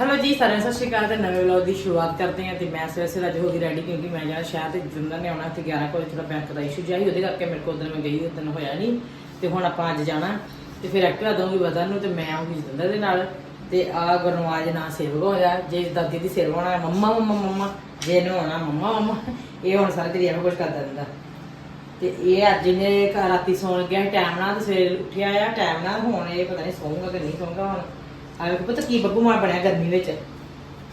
Hello ਜੀ, ਸਾਰਿਆਂ ਸਤਿ ਸ਼੍ਰੀ ਅਕਾਲ ਤੇ ਨਵੇਂ ਵਲੌਗ ਦੀ ਸ਼ੁਰੂਆਤ ਕਰਦੇ ਹਾਂ ਤੇ ਮੈਂ ਸਵੇਰੇ ਸਵੇਰੇ ਅੱਜ ਹੋ ਗਈ ਰੈਡੀ ਕਿਉਂਕਿ ਮੈਂ ਜਾਣਾ ਸ਼ਹਿਰ ਤੇ ਜੁੰਦਰ ਨੇ ਆਉਣਾ ਤੇ 11 ਵਜੇ ਥੋੜਾ ਬੈਂਕ ਦਾ ਇਸ਼ੂ ਜਾਈ ਉਹਦੇ ਕਰਕੇ ਮੇਰੇ ਕੋਲ ਉਦੋਂ ਮੈਂ ਗਈ, ਉਦੋਂ ਹੋਇਆ ਨਹੀਂ। ਤੇ ਹੁਣ ਆਪਾਂ ਅੱਜ ਜਾਣਾ ਤੇ ਫਿਰ ਐਕਟਿਵਾ ਦਊਂਗੀ ਬਦਨ ਨੂੰ ਤੇ ਮੈਂ ਆਉਂਗੀ ਜੁੰਦਰ ਦੇ ਨਾਲ। ਤੇ ਆ ਗੁਰਨਵਾਜ ਨਾਂ ਸੇਵਕ ਹੋਇਆ ਜੇ ਦਾਦੀ ਦੀ ਸੇਵਾ ਹੋਣਾ, ਮੰਮਾ ਮੰਮਾ ਮੰਮਾ, ਜੇ ਇਹਨੂੰ ਹੋਣਾ, ਮੰਮਾ ਮੰਮਾ, ਇਹ ਹੁਣ ਸਾਰਾ ਦਿਨ ਐਵੇਂ ਕੁਝ ਕਰਦਾ ਰਹਿੰਦਾ। ਤੇ ਇਹ ਅੱਜ ਨੇ ਰਾਤੀ ਸੌਣ ਗਿਆ ਟਾਈਮ ਨਾਲ ਤੇ ਸਵੇਰੇ ਉੱਠਿਆ ਆ, ਟਾਈਮ ਨਾਲ ਹੁਣ ਇਹ ਪਤਾ ਨਹੀਂ ਸੌਂਗਾ ਕਿ ਨਹੀਂ ਸੌਂਗਾ ਹੁਣ। ਆਵੇ ਪਤਾ ਕੀ ਬੱਬੂ ਮਾਰ ਬਣਿਆ ਗਰਮੀ ਵਿੱਚ।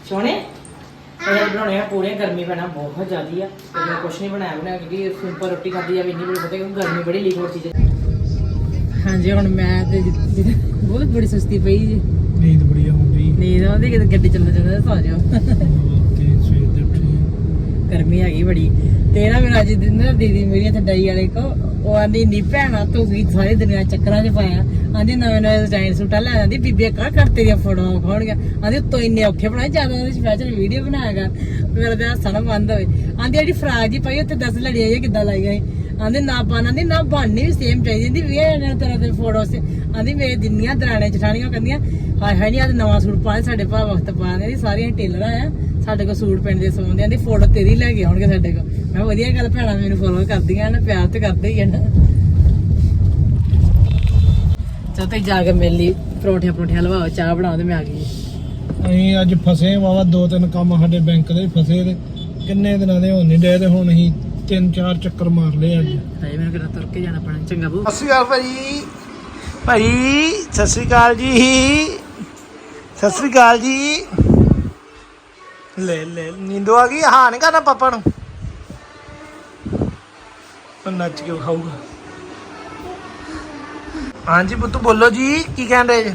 ਸੋਹਣੇ? ਇਹ ਬਣਾਉਣੇ ਆ ਪੂਰੇ ਗਰਮੀ ਪੈਣਾ ਬਹੁਤ ਜ਼ਿਆਦੀ ਆ। ਤੇ ਮੈਂ ਕੁਛ ਨਹੀਂ ਬਣਾਇਆ ਬਣਾਇਆ ਕਿਉਂਕਿ ਸਿੰਪਲ ਰੋਟੀ ਖਾਦੀ ਜਾਵੇ ਇੰਨੀ ਬੜੀ ਪਤਾ ਕਿਉਂਕਿ ਗਰਮੀ ਬੜੀ ਲੀਕ ਚੀਜ਼ ਹਾਂਜੀ ਹੁਣ ਮੈਂ ਤੇ ਬਹੁਤ ਬੜੀ ਸੁਸਤੀ ਪਈ ਜੀ। ਨੀਂਦ ਬੜੀ ਆਉਂਦੀ। ਨੀਂਦ ਆਉਂਦੀ ਕਿ ਗੱਡੀ ਚੱਲਦਾ ਚੱਲਦਾ ਸੌ ਜਾਓ। ਗਰਮੀ ਹੈਗੀ ਬੜੀ। ਤੇ ਨਾ ਮੇਰਾ ਅੱਜ ਦਿਨ ਨਾ ਦੀਦੀ ਮੇਰੀ ਇੱਥੇ ਡਾਈ ਵਾਲੇ ਕੋ ਉਹ ਆਂਦੀ, ਨੀ ਭੈਣਾ, ਤੂੰ ਵੀ ਸਾਰੀ ਦੁਨੀਆ ਚੱਕਰਾਂ 'ਚ ਪਾਇਆ। ਆਂਦੀ, ਨਵੇਂ ਨਵੇਂ ਡਿਜ਼ਾਈਨ ਸੂਟਾਂ ਲੈ ਆਂਦੀ ਬੀਬੀ ਕਾ ਕਰਤੇ ਦੀਆਂ ਫੋਟੋਆਂ ਖਾਣਗੀਆਂ ਆਂਦੀ, ਤੂੰ ਇੰਨੇ ਔਖੇ ਬਣਾਏ, ਜ਼ਿਆਦਾ ਉਹਦੇ ਸਪੈਸ਼ਲ ਵੀਡੀਓ ਬਣਾਏਗਾ। ਮੇਰਾ ਤੇ ਹੱਸਣਾ ਬੰਦ ਹੋਵੇ ਆਂਦੀ ਜਿਹੜੀ ਫਰਾਕ ਜੀ ਪਾਈ ਉੱਤੇ 10 ਲੜੀਆਂ ਜੇ ਕਿੱਦਾਂ ਲਾਈ ਗਈ ਆਂਦੀ, ਨਾ ਪਾਣਾ ਦੀ ਨਾ ਬਣਨੀ ਵੀ ਸੇਮ ਚਾਹੀਦੀ ਆਂਦੀ ਵੀ ਇਹ ਤਰ੍ਹਾਂ ਦੇ ਫੋਟੋ ਸੇ ਆਂਦੀ ਮੇਰੇ ਜਿੰਨੀਆਂ ਦਰਾਣੇ ਜਠਾਣੀਆਂ ਕਹਿੰਦੀਆਂ, ਹਾਏ ਹਾਏ ਨਹੀਂ ਅੱਜ ਨਵਾਂ ਸੂਟ ਪਾਏ ਸਾਡੇ ਭਾ ਵਕਤ ਪਾਉਂਦੇ ਨੇ ਸਾਰੀਆਂ ਟੇਲਰਾਂ ਆ, ਸਾਡੇ ਕੋਲ ਸੂਟ ਪਿੰਡ ਦੇ ਸੌਂਦੇ ਆਂਦੀ ਫੋਟੋ ਤੇਰੀ ਲੈ ਕੇ ਆਉਣਗੇ ਸਾਡੇ ਕੋਲ। ਮੈਂ ਵਧੀਆ ਗੱਲ ਭੈਣਾਂ ਮੈਨੂੰ ਫੋਲੋ ਕਰਦੀਆਂ ਨੇ ਪਿਆਰ ਤੇ ਕਰਦੇ ਹੀ ਆ ਨਾ। ਚਲ ਤੇ ਜਾ ਕੇ ਮਿਲ ਲਈ ਪਰੌਂਠੀਆਂ ਪਰੌਂਠੀਆਂ ਲਵਾਓ ਚਾਹ ਬਣਾਓ ਤੇ ਮੈਂ ਆ ਗਈ। ਅਸੀਂ ਅੱਜ ਫਸੇ ਵਾਵਾ ਦੋ ਤਿੰਨ ਕੰਮ ਸਾਡੇ ਬੈਂਕ ਦੇ ਫਸੇ ਤੇ ਕਿੰਨੇ ਦਿਨਾਂ ਦੇ ਹੋਣ ਨਹੀਂ ਡੇ ਤੇ ਹੁਣ ਅਸੀਂ ਤਿੰਨ ਚਾਰ ਚੱਕਰ ਮਾਰ ਲਏ ਅੱਜ। ਹਾਏ ਮੈਨੂੰ ਕਿਹੜਾ ਤੁਰ ਕੇ ਜਾਣਾ ਪੈਣਾ ਚੰਗਾ ਬੂ। ਸਤਿ ਸ਼੍ਰੀ ਅਕਾਲ ਭਾਈ ਭਾਈ ਸਤਿ ਸ਼੍ਰੀ ਅਕਾਲ ਜੀ। ਸਤਿ ਸ਼੍ਰੀ ਅਕਾਲ ਜੀ। ਲੈ ਲੈ ਨੀਂਦੋ ਆ ਗਈ ਹਾਂ ਨਹੀਂ ਕਰਨਾ ਪਾਪਾ ਨੂੰ। ਨੱਚ ਕੇ ਖਾਊਗਾ ਹਾਂਜੀ ਪੁੱਤ, ਬੋਲੋ ਜੀ, ਕੀ ਕਹਿਣ ਰਹੇ ਜੀ?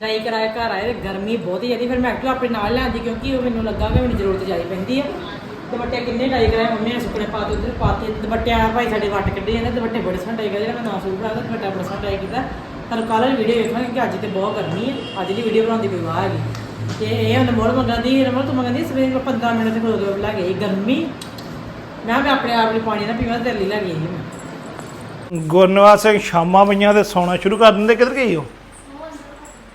ਟਰਾਈ ਕਰਾਇਆ, ਘਰ ਆਏ ਤੇ ਗਰਮੀ ਬਹੁਤ ਹੀ ਜ਼ਿਆਦੀ, ਫਿਰ ਮੈਂ ਐਕਟਿਵਾ ਆਪਣੇ ਨਾਲ ਲਿਆਂਦੀ, ਕਿਉਂਕਿ ਉਹ ਮੈਨੂੰ ਲੱਗਾ ਕਿ ਮੈਨੂੰ ਜ਼ਰੂਰਤ ਜ਼ਿਆਦਾ ਪੈਂਦੀ ਆ। ਦੁਪੱਟੇ ਕਿੰਨੇ ਟਰਾਈ ਕਰਾਏ, ਮੰਮੀ ਨੇ ਸੁਪਨੇ ਪਾ ਕੇ ਉਧਰ ਪਾਤੇ ਦੁਪੱਟਿਆਂ ਭਾਈ ਸਾਡੇ ਵੱਟ ਕੱਢੇ ਜਾਂਦੇ, ਦੁਪੱਟੇ ਬੜੇ ਸੋਹਣੇ ਟਾਈ ਕਰੇ ਮੈਂ ਨਵਾਂ ਸੂਟ ਬਣਾਇਆ, ਦੁਪੱਟਾ ਬੜਾ ਸੋਹਣਾ ਟਰਾਈ ਕੀਤਾ। ਤੁਹਾਨੂੰ ਕੱਲ੍ਹ ਵਾਲੀ ਵੀਡੀਓ ਵੇਖਾਂਗੇ ਕਿ ਅੱਜ ਤੇ ਬਹੁਤ ਗਰਮੀ ਹੈ ਅੱਜ ਦੀ ਵੀਡੀਓ ਬਣਾਉਣ ਦੀ ਕੋਈ ਵਾਹ ਹੈਗੀ। ਤੇ ਇਹ ਅਨਮੋਲ ਮੰਗਾਂਦੀ ਰਮਲ ਤੂੰ ਮੰਗਾਂਦੀ, ਸਵੇਰ 15 ਮਿੰਟ ਤੇ ਖਲੋ ਕੇ ਲੈ ਗਈ ਗਰਮੀ। ਮੈਂ ਮੈਂ ਆਪਣੇ ਆਪ ਲਈ ਪਾਣੀ ਨਾ ਪੀਵਾਂ ਤੇ ਲਈ ਲੈ ਗਈ ਸੀ ਮੈਂ। ਗੁਰਨਵਾਜ ਸਿੰਘ, ਸ਼ਾਮਾਂ ਪਈਆਂ ਤੇ ਸੌਣਾ ਸ਼ੁਰੂ ਕਰ ਦਿੰਦੇ, ਕਿੱਧਰ ਗਈ ਉਹ?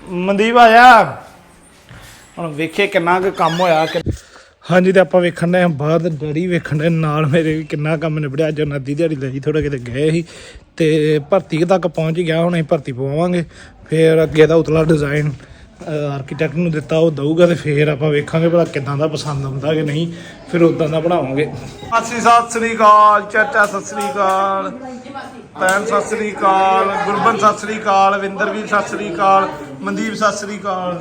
ਮਨਦੀਪ ਆਇਆ ਹੁਣ ਵੇਖੇ ਕਿੰਨਾ ਕੁ ਕੰਮ ਹੋਇਆ, ਕਿ- ਹਾਂਜੀ, ਤੇ ਆਪਾਂ ਵੇਖਣ ਦੇ ਬਾਅਦ ਡੈਡੀ ਵੇਖਣ ਦੇ ਨਾਲ ਮੇਰੇ ਵੀ ਕਿੰਨਾ ਕੰਮ ਨਿਬੜਿਆ। ਅੱਜ ਨਦੀ ਦਿਹਾੜੀ ਲਈ ਥੋੜਾ ਕਿਤੇ ਗਏ ਸੀ, ਤੇ ਭਰਤੀ ਤੱਕ ਪਹੁੰਚ ਹੀ ਗਿਆ, ਹੁਣ ਅਸੀਂ ਭਰਤੀ ਪਵਾਵਾਂਗੇ। ਫਿਰ ਅੱਗੇ ਦਾ ਉਤਲਾ ਡਿਜ਼ਾਈਨ ਆਰਕੀਟੈਕਟ ਨੂੰ ਦਿੱਤਾ ਉਹ ਦਊਗਾ ਤੇ ਫਿਰ ਆਪਾਂ ਵੇਖਾਂਗੇ ਭਲਾ ਕਿਦਾਂ ਦਾ ਪਸੰਦ ਆਉਂਦਾ ਕਿ ਨਹੀਂ ਫਿਰ ਉਦਾਂ ਦਾ ਬਣਾਵਾਂਗੇ। ਅਸੀਂ ਸਤਿ ਸ੍ਰੀ ਅਕਾਲ ਚਾਚਾ ਸਤਿ ਸ੍ਰੀ ਅਕਾਲ ਭੈਣ ਸਤਿ ਸ੍ਰੀ ਅਕਾਲ ਗੁਰਬਨ ਸਤਿ ਸ੍ਰੀ ਅਕਾਲ ਵਿੰਦਰਵੀਰ ਸਤਿ ਸ੍ਰੀ ਅਕਾਲ ਮਨਦੀਪ ਸਤਿ ਸ੍ਰੀ ਅਕਾਲ।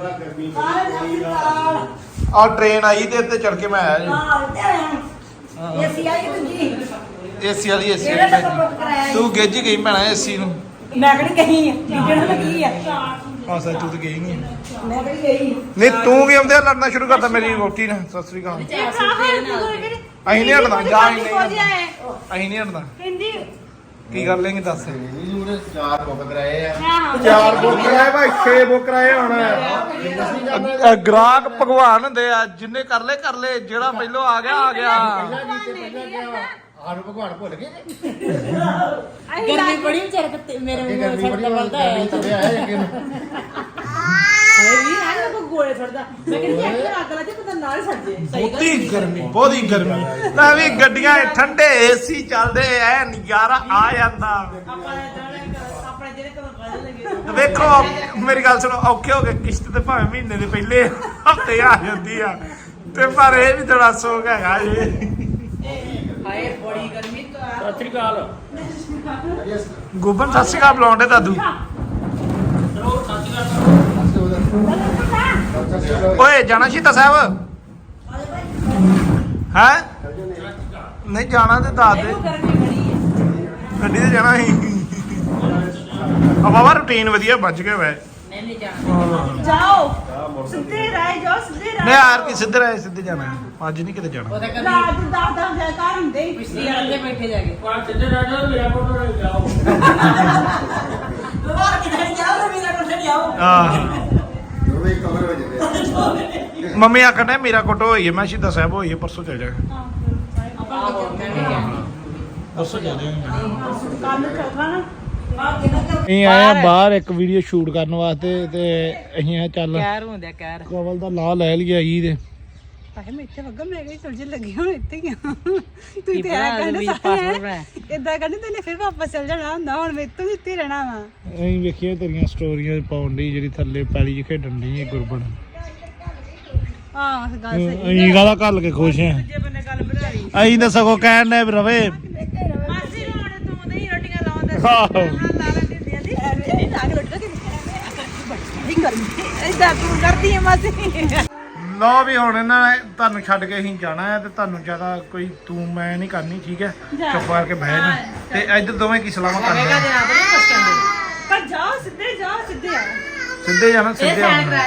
ਆ ਟ੍ਰੇਨ ਆਈ ਤੇ ਇੱਥੇ ਚੜ ਕੇ ਮੈਂ ਆਇਆ ਏਸੀ ਆਈ ਦੂਜੀ? ਜੀ ਏਸੀ ਵਾਲੀ। ਏਸੀ ਤੂੰ ਗਿੱਜ ਗਈ ਭੈਣਾ ਏਸੀ ਨੂੰ। ਮੈਂ ਕਿਹੜੀ ਗਈ ਆ? ਟਿਕਣ ਲੱਗੀ ਆ? ਸੱਚ ਤੂੰ ਤਾਂ ਗਈ ਨਹੀਂ। ਮੈਂ ਕਿਹੜੀ ਗਈ। ਨਹੀਂ ਤੂੰ ਵੀ ਆਉਂਦੇ ਲੜਨਾ ਸ਼ੁਰੂ ਕਰਤਾ ਮੇਰੀ ਵੋਟੀ ਨੇ। ਸਤਿ ਸ੍ਰੀ ਅਕਾਲ। ਅਸੀਂ ਨਹੀਂ ਹਟਦਾ ਜਾ ਅਸੀਂ ਨਹੀਂ। ਅਸੀਂ ਨਹੀਂ ਹਟਦਾ ਹਿੰਦੀ। ਕੀ ਕਰ ਲੇਂਗੇ ਦੱਸ। ਚਾਰ ਬੁੱਕ ਕਰਾਏ ਆ। ਚਾਰ ਬੁੱਕ ਕਰਾਏ ਭਾਈ 6 ਬੁੱਕ ਕਰਾਏ ਹੁਣ। ਅ- ਗ੍ਰਾਹਕ ਭਗਵਾਨ ਹੁੰਦੇ ਆ ਜਿੰਨੇ ਕਰ ਲੈ ਕਰ ਲੈ ਜਿਹੜਾ ਪਹਿਲੋਂ ਆ ਗਿਆ ਆ ਗਿਆ। ਆਨੂੰ ਭਗਵਾਨ ਭੁੱਲ ਗਏ ਗਰਮੀ ਬੜੀ ਵਿਚਾਰੇ ਕੁੱਤੇ ਮੇਰੇ ਮੂੰਹ ਗਰਮੀ ਛੱਡਦਾ ਬੜੀ ਵੱਲਦਾ ਹੈ ਗਰਮੀ ਚੱਲੇ ਆਏ ਅੱਗੇ ਨੂੰ ਹਾਏ ਵੀ ਆ ਕੋ ਗੋਲੇ ਛੱਡਦਾ ਮੈਂ ਕਿਹੜੀ ਐਕਟਰ ਅੱਗ ਲੱਗੇ ਪਤਾ ਨਾਲ ਛੱਡ ਜੇ। ਬਹੁਤੀ ਗਰਮੀ ਬਹੁਤੀ ਗਰਮੀ। ਲੈ ਵੀ ਗੱਡੀਆਂ ਠੰਡੇ ਏਸੀ ਚੱਲਦੇ ਐ ਨਜ਼ਾਰਾ ਆ ਜਾਂਦਾ। ਆਪਾਂ ਜਾਣੇ ਆਪਣੇ ਜਿਹੜੇ ਕੋਲ ਬਦਲ ਲਗੇ ਤੇ ਵੇਖੋ ਮੇਰੀ ਗੱਲ ਸੁਣੋ ਔਖੇ ਹੋ ਕੇ ਕਿਸ਼ਤ ਤੇ ਭਾਵੇਂ ਮਹੀਨੇ ਦੇ ਪਹਿਲੇ ਹਫ਼ਤੇ ਆ ਜਾਂਦੀ ਆ। ਤੇ ਪਰ ਇਹ ਵੀ ਥੋੜਾ ਸੋਗ ਹੈਗਾ ਜੀ। ਹਾਏ ਬੜੀ ਗਰਮੀ ਤੋਂ ਗੋਬਨ ਸਤਿ ਸ਼੍ਰੀ ਅਕਾਲ ਬੁਲਾਉਂਦੇ ਦਾਦੂ। ਓਏ ਜਾਣਾ ਸ਼ੀਤਾ ਸਾਹਿਬ? ਹੈ? ਨਹੀਂ ਜਾਣਾ ਤੇ ਦੱਸ ਦੇ। ਗਰਮੀ ਬੜੀ ਹੈ। ਗੱਡੀ ਤੇ ਜਾਣਾ ਸੀ। ਆਪਾਂ ਵਾ ਰੁਟੀਨ ਵਧੀਆ ਬਚ ਗਿਆ ਵੈ ਨਹੀਂ ਨਹੀਂ ਜਾਣਾ ਜਾਓ। ਸਿੱਧੇ ਰਾਹ ਜਾਓ ਸਿੱਧੇ ਰਾਹ ਨਹੀਂ ਯਾਰ ਕੀ ਸਿੱਧੇ ਰਾਏ ਸਿੱਧੇ ਜਾਣਾ। ਅੱਜ ਨਹੀਂ ਕਿਤੇ ਜਾਣਾ। ਉਹਦਾ ਕਦੀ ਰਾਤ ਦਾ ਦਾ ਦਾ ਘਰ ਹੁੰਦੇ ਹੀ ਪਿਛਲੀ ਵਾਰ ਤੇ ਬੈਠੇ ਜਾ ਕੇ। ਬਾਹਰ ਕਿਧਰ ਜਾਓ ਤੇ ਮੇਰਾ ਕੋਲ ਜਾਓ। ਆਹ। ਦੋਵੇਂ ਇੱਕ ਕਮਰੇ ਵਿੱਚ ਜਾਂਦੇ ਮੰਮੀ ਆਖਣਾ ਮੇਰਾ ਕੋਟੋ ਹੋਈਏ ਮੈਂ ਸ਼ਹੀਦਾਂ ਸਾਹਿਬ ਹੋਈਏ ਪਰਸੋਂ ਚੱਲ ਜਾਗਾ ਆਹੋ ਮੈਂ ਵੀ ਗਿਆ ਪਰਸੋਂ ਚੱਲ ਜਾਗਾ ਕੱਲ ਚੌਥਾ ਨਾ ਅਸੀਂ ਆਏ ਆ ਬਾਹਰ ਇੱਕ ਵੀਡੀਓ ਸ਼ੂਟ ਕਰਨ ਵਾਸਤੇ ਤੇ ਅਸੀਂ ਆ ਚੱਲ ਕਹਿਰ ਹੁੰਦਿਆ ਕਹਿਰ। ਕਵਲ ਦਾ ਲਾ ਲੈ ਲਿਆ ਜੀ ਤੇ ਆਹੇ ਮੈਂ ਇੱਥੇ ਵਗਾ ਮੈਂ ਗਈ ਸੁਲਝ ਲੱਗੀ ਹੁਣ ਇੱਥੇ ਹੀ ਆ। ਤੂੰ ਤੇ ਆ ਕਹਿੰਦਾ ਵੀ ਸਾਰਾ passport ਬਣਾਇਆ। ਇਦਾਂ ਕਹਿੰਦੇ ਤੈਨੇ ਫਿਰ ਵਾਪਸ ਚੱਲ ਜਾਣਾ ਹੁੰਦਾ ਹੁਣ ਮੈਂ ਇੱਥੋਂ ਹੀ ਇੱਥੇ ਹੀ ਰਹਿਣਾ ਵਾ। ਅਸੀਂ ਵੇਖੀਏ ਤੇਰੀਆਂ ਸਟੋਰੀਆਂ ਪਾਉਣ ਦੀ ਜਿਹੜੀ ਥੱਲੇ ਪੈਲੀ 'ਚ ਖੇਡਣ ਦੀ ਹੈ ਗੁਰਬਣ। ਹਾਂ ਗੱਲ ਸਹੀ ਅਸੀਂ ਕਾਹਦਾ ਘੱਲ ਕੇ ਖੁਸ਼ ਆ ਜੇ ਬੰਨੇ ਗੱਲ ਬਣਾਈ ਅਸੀਂ ਤਾਂ ਸਗੋਂ ਕਹਿਣ ਨੇ ਰਵੇ ਮਾਸੀ ਲੋ ਵੀ ਹੁਣ ਇਹਨਾਂ ਨੇ ਤੁਹਾਨੂੰ ਛੱਡ ਕੇ ਅਸੀਂ ਜਾਣਾ ਹੈ ਤੇ ਤੁਹਾਨੂੰ ਜ਼ਿਆਦਾ ਕੋਈ ਤੂੰ ਮੈਂ ਨਹੀਂ ਕਰਨੀ ਠੀਕ ਹੈ? ਚੁੱਪ ਕਰਕੇ ਬਹਿ ਜਾ। ਤੇ ਇੱਧਰ ਦੋਵੇਂ ਕੀ ਪਰ ਜਾਓ ਸਿੱਧੇ ਜਾਓ ਸਿੱਧੇ ਆ। ਸਿੱਧੇ ਜਾਣਾ ਸਿੱਧੇ ਆਉਣਾ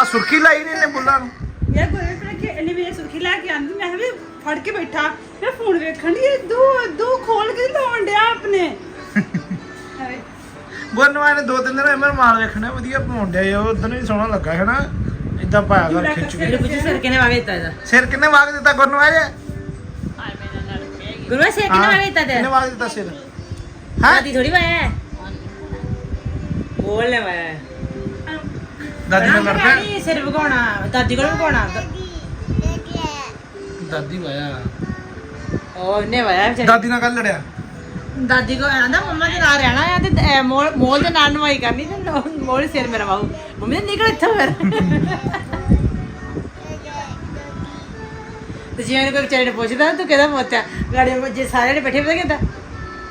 ਆ। ਸੁਰਖੀ ਲਾਈ ਨੇ ਇਹਨੇ ਬੁੱਲਾਂ ਨੂੰ। ਯਾਰ ਕੋਈ ਫਿਰ ਕਿ ਇਹਨੇ ਮੇਰੇ ਸੁਰਖੀ ਲੈ ਕੇ ਆਂਦੀ ਮੈਂ ਕਿਹਾ ਵੀ ਫੜ ਕੇ ਬੈਠਾ। ਮੈਂ ਫੋਨ ਵੇਖਣ ਦੀ ਦੋ ਦੋ ਖੋਲ ਕੇ ਲਾਉਣ ਡਿਆ ਆਪਣੇ। ਗੁਰਨਵਾਰ ਨੇ ਦੋ ਤਿੰਨ ਦਿਨ ਮੇਰੇ ਮਾਲ ਵੇਖਣਾ ਵਧੀਆ ਪਾਉਣ ਡਿਆ ਉਹ ਉਦੋਂ ਵੀ ਸੋਹਣਾ ਲੱਗਾ ਹੈ ਨਾ ਇਦਾਂ ਪਾਇਆ ਕਰ ਖਿੱਚ ਕੇ ਮੇਰੇ ਪੁੱਛ ਸਿਰ ਕਿਨੇ ਵਾਗੇ ਦਿੱਤਾ ਇਹਦਾ? ਸਿਰ ਕਿੰਨੇ ਵਾਗ ਦਿੱਤਾ ਗੁਰਨਵਾਰ ਗੁਰੂ ਸਿਰ ਕਿਨੇ ਵਾਗੇ ਦਿੱਤਾ ਕਿੰਨੇ ਤੇਰਾ ਵਾਗ ਦਿੱਤਾ ਸਿਰ? ਹਾਂ? ਦਾਦੀ ਥੋੜੀ ਵਾਇਆ? ਬੋਲ ਲੈ ਵਾਇਆ। ਦਾਦੀ ਨਾਲ ਲੜ ਪਿਆ? ਸਿਰ ਵਗਾਉਣਾ ਦਾਦੀ ਕੋਲ ਵਗਾਉਣਾ ਦਾਦੀ ਵਾਇਆ। ਉਹ ਨੇ ਵਾਇਆ ਵਿਚਾਰੀ। ਦਾਦੀ ਨਾਲ ਕੱਲ ਲੜਿਆ। ਦਾਦੀ ਕੋ ਆਂਦਾ ਮੰਮਾ ਦੇ ਨਾਲ ਰਹਿਣਾ ਆ ਤੇ ਐ ਮੋਲ ਮੋਲ ਦੇ ਨਾਲ ਨਵਾਈ ਕਰਨੀ ਤੇ ਨੋ- ਮੋਲ ਸਿਰ ਮੇਰਾ ਵਾਹੂ। ਮੰਮੀ ਨੇ ਨਿਕਲ ਇੱਥੋਂ ਫਿਰ। ਤੇ ਜੇ ਇਹਨੇ ਕੋਈ ਵਿਚਾਰੇ ਨੇ ਪੁੱਛਦਾ ਤੂੰ ਕਿਹਦਾ ਮੋਤਿਆ ਗਾੜੀ ਵਿੱਚ ਜੇ ਸਾਰੇ ਨੇ ਬੈਠੇ ਪਤਾ ਕਹਿੰਦਾ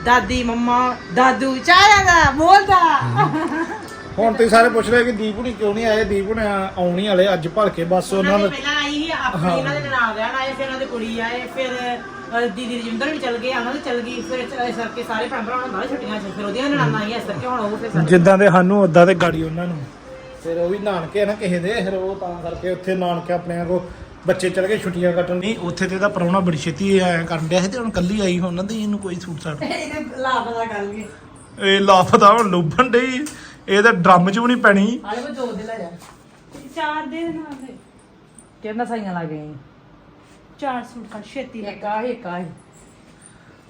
ਦਾਦੀ ਮੰਮਾ ਦਾਦੂ ਚਾਹ ਜਾਂਦਾ ਬੋਲਦਾ ਹੁਣ ਤੁਸੀਂ ਸਾਰੇ ਪੁੱਛ ਰਹੇ ਕਿ ਦੀਪ ਹੁਣੀ ਕਿਉਂ ਨਹੀਂ ਆਏ? ਦੀਪ ਹੁਣੇ ਆਉਣੀ ਵਾਲੇ ਅੱਜ ਭਲਕੇ ਬਸ ਉਹਨਾਂ ਉਹਨਾਂ ਦਾ ਦੇ ਪਹਿਲਾਂ ਆਈ ਸੀ ਆਪਣੀ ਇਹਨਾਂ ਦੇ ਨਾਲ ਰਹਿਣ ਆਏ ਫਿਰ ਉਹਨਾਂ ਦੀ ਕੁੜੀ ਆਏ ਫਿਰ ਅਹ, ਦੀਦੀ ਰਜਿੰਦਰ ਵੀ ਚਲ ਗਏ ਉਹਨਾਂ ਦੀ ਚਲ ਗਈ ਫਿਰ ਇਸ ਕਰਕੇ ਸਾਰੇ ਭੈਣ ਭਰਾਵਾਂ ਨੂੰ ਬਾਹਰ ਛੁੱਟੀਆਂ ਚ ਫਿਰ ਉਹਦੀਆਂ ਨਨਾਣਾਂ ਆਈਆਂ ਇਸ ਕਰਕੇ ਹੁਣ ਉਹ ਫਿਰ ਜਿੱਦਾਂ ਦੇ ਸਾਨੂੰ ਉਦਾਂ ਦੇ ਗਾੜੀ ਉਹਨਾਂ ਨੂੰ। ਫਿਰ ਉਹ ਵੀ ਨਾਨਕੇ ਆ ਨਾ ਕਿਸੇ ਦੇ ਫਿਰ ਉਹ ਤਾਂ ਕਰਕੇ ਉੱਥੇ ਨਾਨਕੇ ਆਪਣੇ ਕੋ ਬੱਚੇ ਚਲ ਗਏ ਛੁੱਟੀਆਂ ਕੱਟਣ। ਨਹੀਂ ਉੱਥੇ ਤੇ ਇਹਦਾ ਪ੍ਰਾਹੁਣਾ ਬੜੀ ਛੇਤੀ ਐ ਕਰਨ ਡਿਆ ਸੀ ਤੇ ਹੁਣ ਕੱਲੀ ਆਈ ਹੁਣ ਨਾ ਤੇ ਇਹਨੂੰ ਕੋਈ ਸੂਟ ਸਾਟ। ਇਹਨੇ ਲਾਪਤਾ ਕਰ ਲਈ ਇਹ ਲਾਫਤਾ ਹੁਣ ਲੁੱਭਣ ਡਈ ਇਹ ਤਾਂ ਡਰਮ 'ਚ ਵੀ ਨਹੀਂ ਪੈਣੀ। ਆਲੇ ਕੋ ਦੋ ਦੇ ਲੈ ਜਾ। ਚਾਰ ਦੇ ਨਾਲ ਕਿੰਨਾ ਸਾਈਆਂ ਲੱਗ ਗਈਆਂ ਚਾਰ ਸੂਟ ਕੱਢ ਛੇਤੀ ਇੱਕ। ਆ ਇੱਕ